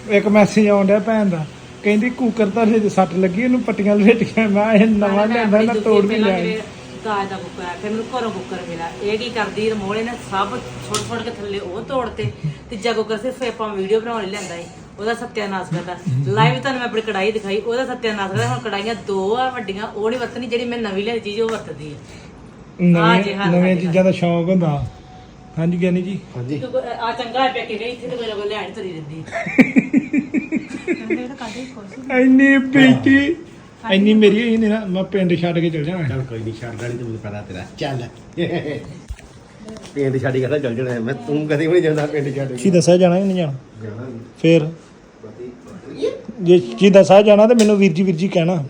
ਇੱਕ ਮੈਸੇਜ ਡਿਆ ਭੈਣ ਦਾ ਕਹਿੰਦੀ ਕੂਕਰ ਤਾਂ ਹਜੇ ਸੱਟ ਲੱਗੀ ਉਹਨੂੰ ਪੱਟੀਆਂ ਲਪੇਟੀਆਂ ਮੈਂ ਇਹ ਨਵਾਂ ਲਿਆਂਦਾ ਨਾ ਤੋੜ ਵੀ ਲਿਆ। ਦਾਜ ਦਾ ਕੁੱਕਰ ਆ ਫਿਰ ਮੈਨੂੰ ਘਰੋਂ ਕੁੱਕਰ ਮਿਲਿਆ। ਇਹ ਕੀ ਕਰਦੀ ਰਮੋਲੇ ਨੇ ਸਭ ਛੋਟ ਛੋਟ ਕੇ ਥੱਲੇ ਉਹ ਤੋੜਤੇ ਤੀਜਾ ਕੁੱਕਰ ਸਿਰਫ ਆਪਾਂ ਵੀਡੀਓ ਬਣਾਉਣ ਲਈ ਲਿਆਂਦਾ ਏ ਉਹਦਾ ਸੱਤਿਆਨਾਸ਼ ਕਰਦਾ। ਲਾਈਵ ਤੁਹਾਨੂੰ ਮੈਂ ਆਪਣੀ ਕੜਾਈ ਦਿਖਾਈ ਉਹਦਾ ਸੱਤਿਆਨਾਸ਼ ਕਰਦਾ ਹੁਣ ਕੜਾਈਆਂ ਦੋ ਆ ਵੱਡੀਆਂ ਉਹ ਨਹੀਂ ਵਰਤਣੀ ਜਿਹੜੀ ਮੈਂ ਨਵੀਂ ਲਿਆਈ ਚੀਜ਼ ਉਹ ਵਰਤਦੀ ਜੀ, ਨਵੀਆਂ ਚੀਜ਼ਾਂ ਦਾ ਸ਼ੌਂਕ ਹੁੰਦਾ। ਹਾਂਜੀ ਗਿਆਨੀ ਜੀ। ਹਾਂਜੀ। ਆ ਚੰਗਾ ਹੈ ਪਿਆ ਕਿ ਨਹੀਂ ਇੱਥੇ ਤੇ ਮੇਰੇ ਕੋਲ ਲੈਣ ਤੁਰੀ ਰਹਿੰਦੀ ਇੰਨੀ ਬੇਟੀ ਇੰਨੀ ਮੇਰੀ ਹੀ ਨਹੀਂ ਨਾ ਮੈਂ ਪਿੰਡ ਛੱਡ ਕੇ ਚਲ ਜਾਣਾ ਚੱਲ ਕੋਈ ਨਹੀਂ ਛੱਡਦਾ ਨਹੀਂ ਤੈਨੂੰ ਪਤਾ ਤੇਰਾ। ਚੱਲ। ਪਿੰਡ ਛੱਡ ਕੇ ਤਾਂ ਚੱਲ ਜਾਣਾ ਮੈਂ ਤੂੰ ਕਦੇ ਵੀ ਨਹੀਂ ਜਾਂਦਾ ਪਿੰਡ ਛੱਡ ਕੇ। ਕੀ ਦੱਸਿਆ ਜਾਣਾ ਕਿ ਨਹੀਂ ਜਾਣਾ। ਫੇਰ? ਜੇ ਕੀ ਦੱਸਿਆ ਜਾਣਾ ਤੇ ਮੈਨੂੰ ਵੀਰ ਜੀ ਵੀਰ ਜੀ ਕਹਿਣਾ।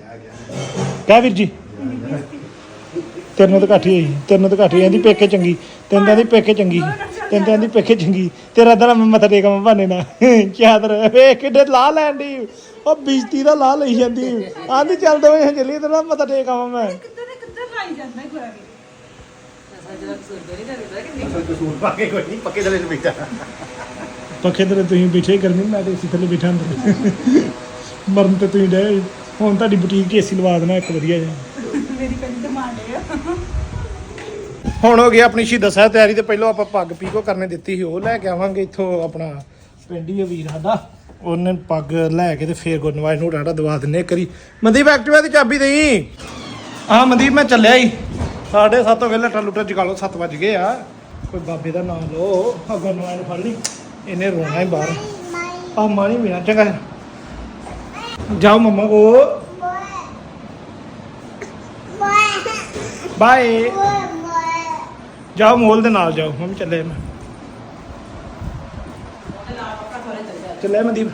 ਕਹਿ ਵੀਰ ਜੀ। ਤੇਰੇ ਨਾਲ ਤਾਂ ਘੱਟ ਹੀ ਹੋਈ ਤੇਰੇ ਨਾਲ ਤਾਂ ਘੱਟ ਹੀ ਆਂਦੀ ਪੇਕੇ ਚੰਗੀ ਤੈਨੂੰ ਤਾਂ ਆਂਦੀ ਪੇਕੇ ਚੰਗੀ ਤੈਨੂੰ ਤਾਂ ਆਂਦੀ ਪੇਕੇ ਚੰਗੀ ਤੇਰਾ ਤਾਂ ਮੈਂ ਮੱਥਾ ਟੇਕਾਂ ਬਹਾਨੇ ਨਾ ਚਾਦਰ ਵੇ ਕਿੱਡੇ ਲਾ ਲੈਣ ਦੀ ਉਹ ਬੀਜਤੀ ਦਾ ਲਾ ਲਈ ਜਾਂਦੀ। ਆਂਦੀ ਚੱਲ ਦੋਵੇਂ ਚੱਲੀਏ ਤੇ ਨਾ ਮੱਥਾ ਟੇਕਾਂ ਮੈਂ। ਕਿੱਧਰ ਤੇ ਕਿੱਧਰ ਲਾਈ ਜਾਂਦਾ ਹੈ ਕੋਈ ਨਹੀਂ ਪੱਕੇ ਦਲੇ ਨੂੰ ਤੇ ਤੁਸੀਂ ਬੈਠੇ ਗਰਮੀ ਮੈਂ ਤੇ ਏਸੀ ਥੱਲੇ ਬੈਠਾ ਅੰਦਰ। ਮਰਨ ਤੇ ਤੁਸੀਂ ਡੇ ਹੁਣ ਤੁਹਾਡੀ ਬੁਟੀਕ ਏਸੀ ਲਵਾ ਦੇਣਾ ਇੱਕ ਵਧੀਆ ਜਿਹਾ। ਮੇਰੀ ਕਦੀ ਡਿਮਾਂਡ ਹੈ ਹੁਣ ਹੋ ਗਿਆ ਆਪਣੀ ਸ਼ਹੀਦਾਂ ਸਾਹਿਬ ਤਿਆਰੀ ਤੇ ਪਹਿਲਾਂ ਆਪਾਂ ਪੱਗ ਪੀਕੋ ਕਰਨੇ ਦਿੱਤੀ ਸੀ ਉਹ ਲੈ ਕੇ ਆਵਾਂਗੇ ਇੱਥੋਂ ਆਪਣਾ ਪਿੰਡੀ ਵੀਰ ਸਾਡਾ। ਉਹਨੇ ਪੱਗ ਲੈ ਕੇ ਤੇ ਫੇਰ ਗੁਰਨਵਾਜ ਨੂੰ ਡਾਟਾ ਦਵਾ ਦਿੰਨੇ ਕਰੀ ਮਨਦੀਪ ਐਕਟਿਵਾ ਦੀ ਚਾਬੀ ਦੇਈ। ਹਾਂ ਮਨਦੀਪ ਮੈਂ ਚੱਲਿਆ ਹੀ ਸਾਢੇ ਸੱਤ ਹੋ ਗਏ ਲੱਟਾ ਲੁੱਟਾ ਜਗਾ ਲਓ 7 ਵਜ ਗਏ ਆ। ਕੋਈ ਬਾਬੇ ਦਾ ਨਾਮ ਲਓ ਆ ਗੁਰਨਵਾਜ ਨੂੰ ਫੜ ਲਈ। ਇਹਨੇ ਰੋਣਾ ਹੀ ਬਾਹਰ। ਆ ਮਾਣੀ ਮੀਨਾ ਚੰਗਾ। ਜਾਓ ਮੰਮਾ ਕੋ। ਬਾਏ ਜਾਓ ਮੋਲ ਦੇ ਨਾਲ ਜਾਓ ਮੰਮੀ ਚੱਲੇ ਮੈਂ। ਚੱਲੇ ਮਨਦੀਪ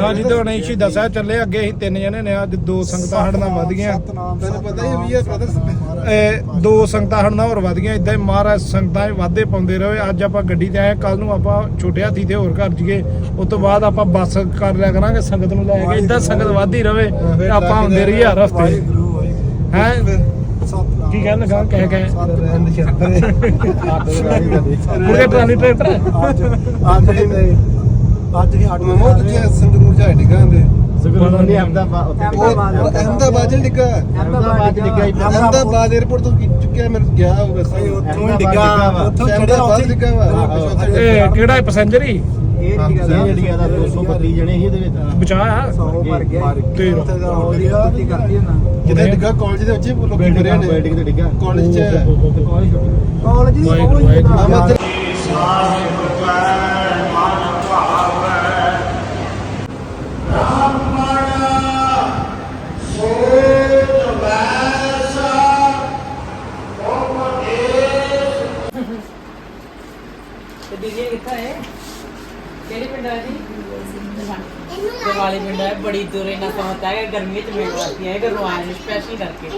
ਹਾਂ ਜਿੱਦੋਂ ਨਹੀਂ ਸਾਹਿਬ ਚੱਲੇ ਅੱਗੇ ਅਸੀਂ ਤਿੰਨ ਜਣੇ ਨੇ ਅੱਜ ਦੋ ਸੰਗਤਾਂ ਨਾਲ ਵਧ ਗਈਆਂ। ਤੈਨੂੰ ਪਤਾ ਹੀ ਵੀ ਇਹ ਬ੍ਰਦਰ ਇਹ ਦੋ ਸੰਗਤਾਂ ਨਾਲ ਹੋਰ ਵਧ ਗਈਆਂ ਇਦਾਂ ਹੀ ਮਹਾਰਾਜ ਸੰਗਤਾਂ ਵਾਧੇ ਪਾਉਂਦੇ ਰਹੇ। ਅੱਜ ਆਪਾਂ ਗੱਡੀ ਤੇ ਆਏ ਕੱਲ ਨੂੰ ਆਪਾਂ ਛੋਟੇ ਹਾਥੀ ਤੇ ਹੋਰ ਘਰ ਜੀਏ ਉਸ ਤੋਂ ਬਾਅਦ ਆਪਾਂ ਬੱਸ ਕਰ ਲਿਆ ਕਰਾਂਗੇ ਸੰਗਤ ਨੂੰ ਲੈ ਕੇ। ਇਦਾਂ ਸੰਗਤ ਵੱਧਦੀ ਰਵੇ ਤੇ ਆਪਾਂ ਹੁੰਦੇ ਰਹੀਏ ਹਰ ਹਫ਼ਤੇ। ਹੈ? ਕੀ ਕਹਿਣ ਲੱਗਾ? ਕਹਿ ਕਹਿ। ਮੁਰਗੇ ਟਰਾਲੀ ਟਰੈਕਟਰ ਅੱਜ ਹੀ ਮਮੋ ਤੁਝੇ ਸੰਗਰੂਰ ਜਾ ਡਿੱਗਾ ਹੁੰਦੇ ਪਤਾ ਨਹੀਂ ਉਹ ਅਹਿਮਦਾਬਾਦ ਚ ਡਿੱਗਾ। ਅਹਿਮਦਾਬਾਦ ਡਿੱਗਾ। ਅਹਿਮਦਾਬਾਦ 에어ਪੋਰਟ ਤੋਂ ਚੁੱਕਿਆ ਮੈਂ ਗਿਆ ਉਹ ਬਸ ਉੱਥੋਂ ਹੀ ਡਿੱਗਾ ਉੱਥੋਂ ਚੜਿਆ ਡਿੱਗਾ ਇਹ ਕਿਹੜਾ ਪੈਸੇਂਜਰ ਹੀ? ਡਿੱਗਾ ਸੀ ਜਿਹੜੀਆਂ ਦਾ 232 ਜਣੇ ਸੀ ਇਹਦੇ ਵਿੱਚ। ਬਚਾ ਆ? ਮਰ ਗਿਆ। ਤੇ ਉਹਦੀ ਗਲਤੀ ਕਰਤੀ ਉਹਨਾਂ ਕਿਤੇ ਡਿੱਗਾ? ਕਾਲਜ ਦੇ ਵਿੱਚ ਲੋਕੀ ਮਰੇ ਨੇ ਬਿਲਡਿੰਗ ਤੇ ਡਿੱਗਾ। ਕਾਲਜ ਚ। ਕਾਲਜ ਦੀ ਵਾਹਿਗੁਰੂ ਆ ਮੈਂ ਤੇ ਦੀਦੀ ਕਿੱਥੇ ਹੈ ਕਿਹੜੇ ਪਿੰਡ ਆ ਜੀ ਦਿਵਾਲੀ ਪਿੰਡ ਹੈ ਬੜੀ ਦੂਰ ਇਹਨਾਂ ਪਹੁੰਚਦਾ ਹੈ ਗਰਮੀ ਚ ਮਿਲ ਵਾਸਤੇ ਹੈ ਆਏ ਨੇ ਸਪੈਸ਼ਲ ਕਰਕੇ।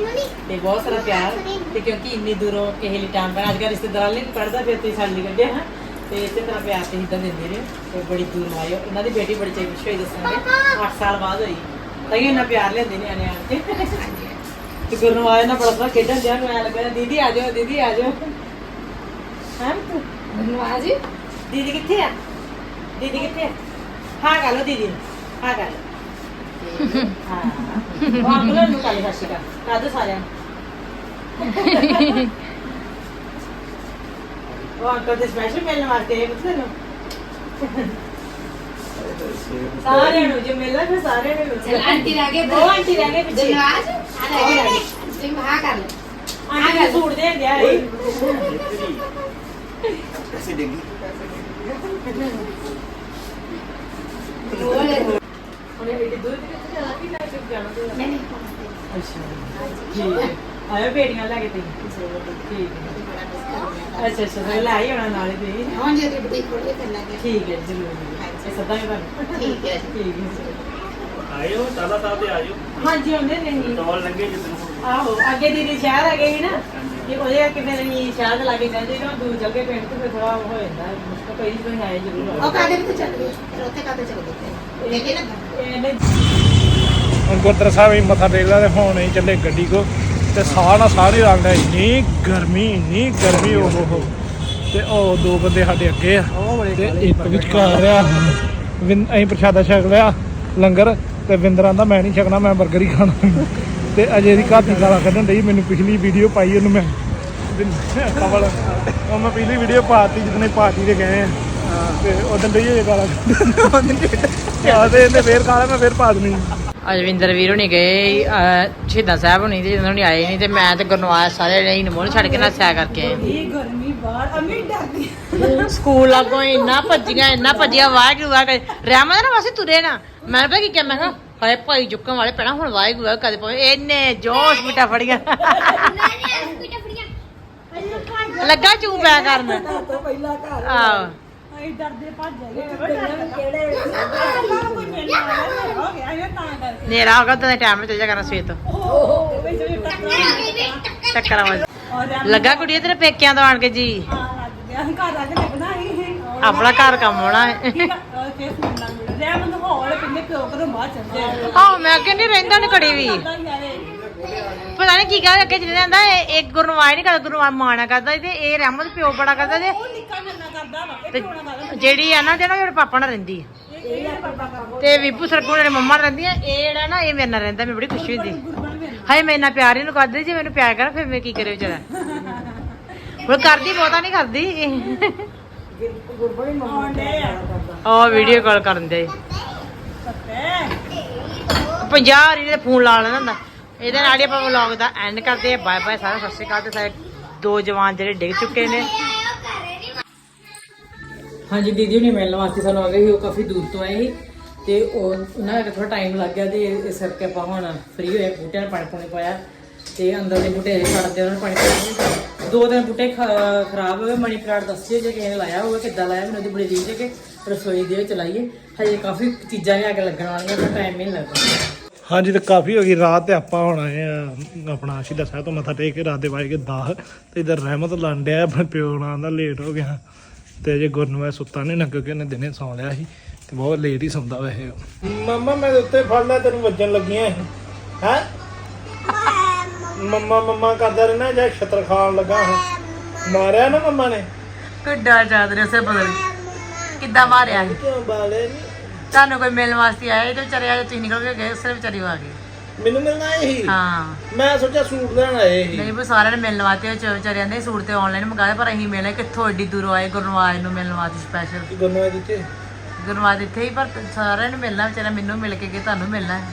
ਤੇ ਬਹੁਤ ਸਾਰਾ ਪਿਆਰ ਤੇ ਕਿਉਂਕਿ ਇੰਨੀ ਦੂਰੋਂ ਕਿਸੇ ਲਈ ਟਾਈਮ ਪੈ ਅੱਜ ਕੱਲ੍ਹ ਰਿਸ਼ਤੇਦਾਰਾਂ ਲਈ ਪੜਦਾ ਫਿਰ ਤੇ ਸਾਲੀ ਕੱਢਿਆ ਹਾਂ। ਤੇ ਇਸੇ ਤਰ੍ਹਾਂ ਪਿਆਰ ਤੇ ਇਦਾਂ ਦਿੰਦੇ ਨੇ ਤੇ ਬੜੀ ਦੂਰ ਆਏ ਹੋ। ਉਹਨਾਂ ਦੀ ਬੇਟੀ ਬੜੀ ਚੰਗੀ ਹੋਈ ਦੱਸਾਂਗੇ 8 ਸਾਲ ਬਾਅਦ ਹੋਈ। ਤਾਂ ਇਹਨਾਂ ਪਿਆਰ ਲੈਂਦੇ ਨੇ ਆਣੇ ਆਣ ਕੇ ਤੇ ਗੁਰਨਵਾਜ ਨਾਲ ਬੜਾ ਸਾਰਾ ਖੇਡਣ ਦਿਆ ਨੂੰ ਐ ਦੀਦੀ ਆ ਜਾਓ ਦੀਦੀ ਆ ਜਾਓ। ਹਾਂ? ਤੂੰ ਗੁਰਨਵਾਜ ਜੀ? ਦੀਦੀ ਕਿੱਥੇ ਆ? ਦੀਦੀ ਕਿੱਥੇ ਆ? ਹਾਂ ਕਰ ਲਓ ਦੀਦੀ ਨੂੰ। ਹਾਂ ਕਰ ਲਓ ਹਾਂ ਉਹ ਅੰਕਲ ਨੂੰ ਕਾਲੀ ਹੱਸੀ ਕਰ ਕਾਦੂ ਸਾਰਿਆਂ ਨੂੰ। ਉਹ ਅੰਕਲ ਦੇ ਸਪੈਸ਼ਲ ਮਿਲਣ ਵਾਸਤੇ ਆਏ ਪੁੱਤ ਨੂੰ ਸਾਰਿਆਂ ਨੂੰ ਜੇ ਮਿਲਣਾ ਫਿਰ ਸਾਰਿਆਂ ਨੂੰ ਮਿਲਣਾ। ਆਂਟੀ ਰਹਿ ਗਏ ਉਹ ਆਂਟੀ ਰਹਿ ਗਏ ਪਿੱਛੇ ਦਿਨਵਾਜ ਆ ਰਹਿ ਗਏ ਤੁਸੀਂ ਹਾਂ ਕਰ ਲੈ ਆਂਟੀ ਨੂੰ ਸੂਟ ਦੇ ਗਿਆ ਏ कैसे देगी ਬੋਲ ਉਹਨੇ ਇਹਦੀ ਦੂਰ ਕਿੱਥੇ ਜਾਣਾ ਕਿ ਨਾ ਕਿ ਜਾਣਾ ਤੇ ਨਹੀਂ ਨਹੀਂ ਅੱਛਾ ਠੀਕ ਹੈ। ਆਇਓ ਬੇੜੀਆਂ ਲੈ ਕੇ ਤੇ ਠੀਕ ਹੈ। ਅੱਛਾ ਅੱਛਾ ਫਿਰ ਲੈ ਆਈ ਹੋਣਾ ਨਾਲ ਤੇ ਹੁਣ ਜੇ ਤੇ ਬੁਟੀਕ ਖੋਲ ਕੇ ਚੱਲਾਂਗੇ ਠੀਕ ਹੈ ਜ਼ਰੂਰ ਇਹ ਸਦਾ ਹੀ ਬਣ। ਠੀਕ ਹੈ ਠੀਕ ਹੈ ਆਇਓ ਟਾਲਾ ਸਾਹਿਬ ਤੇ ਆਇਓ। ਹਾਂਜੀ ਆਉਂਦੇ ਨੇ ਜੀ। ਟੋਲ ਲੰਗੇ ਜਿੱਦਨ ਆਹੋ ਅੱਗੇ ਦੀਦੀ ਸ਼ਹਿਰ ਆ ਸੀ ਨਾ। ਇਹ ਉਹਦੇ ਕਰਕੇ ਫਿਰ ਅਸੀਂ ਸ਼ਹਿਰ ਦੇ ਲਾਗੇ ਜਾਂਦੇ ਨਾ। ਦੂਰ ਚੱਲ ਕੇ ਪਿੰਡ ਤੇ ਫਿਰ ਥੋੜਾ ਹੋ ਜਾਂਦਾ। ਮੁਸ਼ਕਲ ਕੋਈ ਕੋਈ ਆਏ ਜ਼ਰੂਰ। ਉਹ ਕਾਦੇ ਵਿੱਚ ਚੱਲ ਗਏ? ਫਿਰ ਉੱਥੇ ਕਾਦੇ ਚੱਲ ਗਏ? ਲੈ ਕੇ ਨਾ। ਇਹਨੇ ਹੁਣ ਗੁਰਦੁਆਰਾ ਸਾਹਿਬ ਹੀ ਮੱਥਾ ਟੇਕ ਲਿਆ ਤੇ ਹੁਣ ਅਸੀਂ ਚੱਲੇ ਗੱਡੀ ਕੋ ਤੇ ਸਾਹ ਨਾਲ ਸਾਰੇ ਰੰਗ ਇੰਨੀ ਗਰਮੀ ਇੰਨੀ ਗਰਮੀ ਉਹ ਹੋ। ਹੋ ਤੇ ਉਹ ਦੋ ਬੰਦੇ ਸਾਡੇ ਅੱਗੇ ਆ। ਤੇ ਇੱਕ ਵਿਚਕਾਰ ਆ ਅਸੀਂ ਪ੍ਰਸ਼ਾਦਾ ਛਕ ਲਿਆ, ਲੰਗਰ, ਤੇ ਵਿੰਦਰਾਂ ਦਾ ਮੈਂ ਨਹੀਂ ਛਕਣਾ, ਮੈਂ 버ਗਰ ਹੀ ਖਾਣਾ। ਤੇ ਅਜੇ ਦੀ ਘਾਤੀ ਗਾਲਾਂ ਕੱਢਣ ਲਈ ਮੈਨੂੰ ਪਿਛਲੀ ਵੀਡੀਓ ਪਾਈ ਉਹਨੂੰ ਮੈਂ। ਵਿੰ- ਉਹ ਮੈਂ ਪਿਛਲੀ ਵੀਡੀਓ ਪਾਤੀ ਜਿੱਦਨੇ ਪਾਰਟੀ ਤੇ ਗਏ ਆ। ਤੇ ਉਦੋਂ ਡਈ ਇਹ ਗਾਲਾਂ ਕੱਢਣ। ਆ ਤੇ ਇਹਨੇ ਫੇਰ ਖਾ ਲਿਆ ਮੈਂ ਫੇਰ ਪਾ ਦੇਣੀ। ਅਜਵਿੰਦਰ ਵੀਰ ਹੁਣੀ ਗਏ ਅਹ, ਸ਼ਹੀਦਾਂ ਸਾਹਿਬ ਹੁਣੀ ਤੇ ਜਦੋਂ ਹੁਣੀ ਆਏ ਨਹੀਂ ਤੇ ਮੈਂ ਤੇ ਗੁਰਨਵਾਜ ਸਾਰੇ ਨਹੀਂ ਨਮੋਲ ਛੱਡ ਕੇ ਨੱਸਿਆ ਕਰਕੇ ਆਏ। ਇਹ ਗਰਮੀ ਬਾਹਰ ਅਮੀ ਡਰਦੀ ਸਕੂਲ ਲੱਗੋ ਇੰਨਾ ਭੱਜੀਆਂ ਇੰਨਾ ਭੱਜੀਆਂ ਵਾਹਿਗੁਰੂ ਵਾਹਿਗੁਰੂ ਰਹਿਮਤ ਨਾ ਵਾਸੀ ਤੁਰੇ ਨਾ। ਮੈਂ ਪਤਾ ਕੀ ਕਿਹਾ ਮੈਂ ਕਿਹਾ ਹਾਏ ਭਾਈ ਚੁੱਕਣ ਵਾਲੇ ਪੈਣਾ ਹੁਣ ਵਾਹਿਗੁਰੂ ਵਾਹਿਗੁਰੂ ਕਦੇ ਪਵੇ ਇੰਨੇ ਜੋਸ਼ ਮਿਟਾ ਫੜੀਆਂ। ਲੱਗਾ ਚੂ ਪਿਆ ਕਰਨ। ਤੋਂ ਪਹਿਲਾਂ ਘਰ। ਆਹ। ਅਸੀਂ ਡਰਦੇ ਭੱਜ ਜਾਈਏ। ਕਿਹੜੇ ਕੋਈ ਮਿਲਣ ਵਾਲਾ ਹੋ ਗਿਆ ਇਹ ਤਾਂ ਕਰਕੇ ਨੇਰਾ ਹੋ ਗਿਆ ਤਾਂ ਟਾਈਮ ਤੇ ਚੱਲ ਜਾ ਕਰਨਾ ਸਵੇਰ ਤੋਂ। ਉਹ ਵਿੱਚ ਵੀ ਟੱਕਰ ਟੱਕਰ ਆਵਾਜ਼ ਔਰ ਲੱਗਾ ਕੁੜੀਏ ਤੇਰੇ ਪੇਕਿਆਂ ਤੋਂ ਆਣ ਕੇ ਜੀ? ਆ ਲੱਗ ਗਿਆ। ਘਰ ਆ ਕੇ ਲੱਗਣਾ ਹੀ ਆਪਣਾ ਘਰ ਕੰਮ ਹੋਣਾ। ਹੈ ਫੇਰ ਨਾਲ ਮਿਲ ਰਿਹਾ ਮੈਨੂੰ ਹੌਲ ਪਿੰਨੇ ਪਿਓ ਕਰੋਂ ਬਾਹਰ ਚੱਲ ਜਾਏ ਆਹ ਮੈਂ ਨਹੀਂ ਰਹਿੰਦਾ ਨਹੀਂ ਘੜੀ ਵੀ। ਪਤਾ ਨਹੀਂ ਕੀ ਗੱਲ ਅੱਗੇ ਜਾਂਦਾ ਇਹ ਇੱਕ ਗੁਰਨਵਾਜ ਨਹੀਂ ਕਰਦਾ ਗੁਰਨਵਾਜ ਮਾਣਾ ਕਰਦਾ ਤੇ ਇਹ ਰਹਿਮਤ ਪਿਓ ਬੜਾ ਕਰਦਾ ਤੇ ਉਹ ਨਿੱਕਾ ਮਿਲਣਾ ਕਰਦਾ ਵਾ ਇਹ ਤੇ ਪਿਓ ਨਾਲ ਕਰਦਾ। ਜਿਹੜੀ ਆ ਨਾ ਜਿਹੜਾ ਮੇਰੇ ਪਾਪਾ ਨਾਲ ਰਹਿੰਦੀ ਆ। ਇਹ ਆ ਪਾਪਾ ਕਰਦਾ। ਤੇ ਵਿਪੂ ਸਰਕੂ ਮੇਰੇ ਮੰਮਾ ਨਾਲ ਰਹਿੰਦੀ ਆ ਇਹ ਜਿਹੜਾ ਨਾ ਇਹ ਮੇਰੇ ਨਾਲ ਰਹਿੰਦਾ ਮੈਨੂੰ ਬੜੀ ਖੁਸ਼ੀ ਹੁੰਦੀ। ਗੁਰਬਨ ਹਾਏ ਮੈਂ ਇੰਨਾ ਪਿਆਰ ਇਹਨੂੰ ਕਰਦੀ ਜੇ ਮੈਨੂੰ ਪਿਆਰ ਕਰ ਫਿਰ ਮੈਂ ਕੀ ਕਰੇ ਵਿਚਾਰਾ। ਹੁਣ ਕਰਦੀ ਬਹੁਤਾ ਨਹੀਂ ਕਰਦੀ। ਆਉਂਦੇ ਆ ਉਹ ਵੀਡੀਓ ਕਾਲ ਕਰਨ ਦੇ। ਸੱਤੇ। 50 ਰੀ ਦੇ ਫੋਨ ਲਾ ਲੈਣਾ ਹੁੰਦਾ। ਇਹਦੇ ਨਾਲ ਹੀ ਆਪਾਂ ਵਲੌਗ ਦਾ ਐਂਡ ਕਰਦੇ ਆ ਬਾਏ ਬਾਏ ਸਾਰਿਆਂ ਨੂੰ, ਸਤਿ ਸ਼੍ਰੀ ਅਕਾਲ ਤੇ ਸਾਰੇ ਦੋ ਜਵਾਨ ਜਿਹੜੇ ਡਿੱਗ ਚੁੱਕੇ ਨੇ। ਹਾਂਜੀ, ਦੀਦੀ ਨੇ ਮਿਲਣ ਵਾਸਤੇ ਸਾਨੂੰ ਆ ਗਏ ਸੀ, ਉਹ ਕਾਫੀ ਦੂਰ ਤੋਂ ਆਏ ਸੀ। ਤੇ ਉਹ ਉਹਨਾਂ ਦਾ ਥੋੜਾ ਟਾਈਮ ਲੱਗ ਗਿਆ ਤੇ ਇਸ ਕਰਕੇ ਆਪਾਂ ਹੁਣ ਫ੍ਰੀ ਹੋਏ ਬੂਟਿਆਂ ਨੂੰ ਪਾਣੀ ਪੂਣੀ ਪਾਇਆ। ਤੇ ਅੰਦਰ ਦੇ ਬੂਟੇ ਛੱਡਦੇ ਉਹਨਾਂ ਨੂੰ ਪਾਣੀ ਪਾਇਆ। ਦੋ ਦਿਨ ਬੂਟੇ ਖਰਾਬ ਹੋ ਗਏ ਮਨੀ ਪਲਾਂਟ ਦੱਸਿਓ ਜੇ ਕਿਸੇ ਨੇ ਲਾਇਆ ਹੋਵੇ, ਕਿੱਦਾਂ ਲਾਇਆ, ਮੈਨੂੰ ਉਹਦੀ ਬੜੀ ਰੀਝ ਹੈ ਕਿ ਰਸੋਈ ਦੇ ਵਿੱਚ ਲਾਈਏ। ਹਜੇ ਕਾਫੀ ਚੀਜ਼ਾਂ ਲਿਆ ਕੇ ਲੱਗਣ ਵਾਲੀਆਂ, ਪਰ ਟਾਈਮ ਨਹੀਂ ਲੱਗਦਾ। ਹਾਂਜੀ ਤੇ ਕਾਫੀ ਹੋ ਗਈ। ਰਾਤ ਤੇ ਆਪਾਂ ਹੁਣ ਆਏ ਆ ਆਪਣਾ ਸ਼ਹੀਦਾਂ ਸਾਹਿਬ ਤੋਂ ਮੱਥਾ ਟੇਕ ਕੇ ਰਾਤ ਦੇ ਵਾਜ ਕੇ 10 ਤੇ ਇਧਰ ਰਹਿਮਤ ਲੰਡਿਆ ਆਪਣੇ ਪਿਓ ਨਾਲ ਦਾ ਲੇਟ ਹੋ ਗਿਆ। ਤੇ ਜੇ ਗੁਰਨਵਾਜ ਸੁੱਤਾ ਨਹੀਂ ਨਾ ਕਿਉਂਕਿ ਉਹਨੇ ਦਿਨੇ ਸੌਂ ਲਿਆ ਸੀ। ਤੇ ਬਹੁਤ ਲੇਟ ਹੀ ਸੌਂਦਾ ਵੈਸੇ ਮੰਮਾ ਮੈਂ ਉੱਤੇ ਫੜ ਲਿਆ ਤੈਨੂੰ ਵੱਜਣ ਲੱਗੀਆਂ ਹੈ? ਮੰਮਾ ਮੰਮਾ ਕਰਦਾ ਰਹਿਣਾ ਜਾਂ ਛਤਰ ਖਾਣ ਲੱਗਾ ਹਾਂ ਮਾਰਿਆ ਨਾ ਮੰਮਾ ਨੇ? ਕਿੱਡਾ ਯਾਦ ਰਿਹਾ ਸੇ ਬਦਲ ਕਿੱਦਾਂ ਮਾਰਿਆ ਕਿਉਂ ਬਾਲੇ ਨੀ? ਤੁਹਾਨੂੰ ਕੋਈ ਮਿਲਣ ਵਾਸਤੇ ਆਇਆ ਤੇ ਵਿਚਾਰੇ ਆ ਤੁਸੀਂ ਨਿਕਲ ਕੇ ਗਏ ਉਸੇ ਵਿਚਾਰੀ ਉਹ ਆ ਗਏ ਮੈਨੂੰ ਮਿਲਣਾ ਇਹੀ ਹਾਂ। ਮੈਂ ਸੋਚਿਆ ਸੂਟ ਲੈਣ ਆਏ ਸੀ। ਨਹੀਂ ਵੀ ਸਾਰਿਆਂ ਨੇ ਮਿਲਣ ਵਾਸਤੇ ਵਿੱਚ ਵਿਚਾਰਿਆਂ ਦੇ ਸੂਟ ਤੇ ਆਨਲਾਈਨ ਮੰਗਾਏ ਪਰ ਅਸੀਂ ਮਿਲੇ ਕਿੱਥੋਂ ਏਡੀ ਦੂਰੋਂ ਆਏ ਗੁਰਨਵਾਜ ਨੂੰ ਮਿਲਣ ਵਾਸਤੇ ਸਪੈਸ਼ਲ ਗੁਰਨਵਾਜ ਦਿੱਤੇ ਗੁਰਨਵਾਜ ਇੱਥੇ ਹੀ ਪਰ ਸਾਰਿਆਂ ਨੂੰ ਮਿਲਣਾ ਵਿਚਾਰਾ ਮੈਨੂੰ ਮਿਲ ਕੇ ਗਏ ਤੁਹਾਨੂੰ ਮਿਲਣਾ ਹੈ।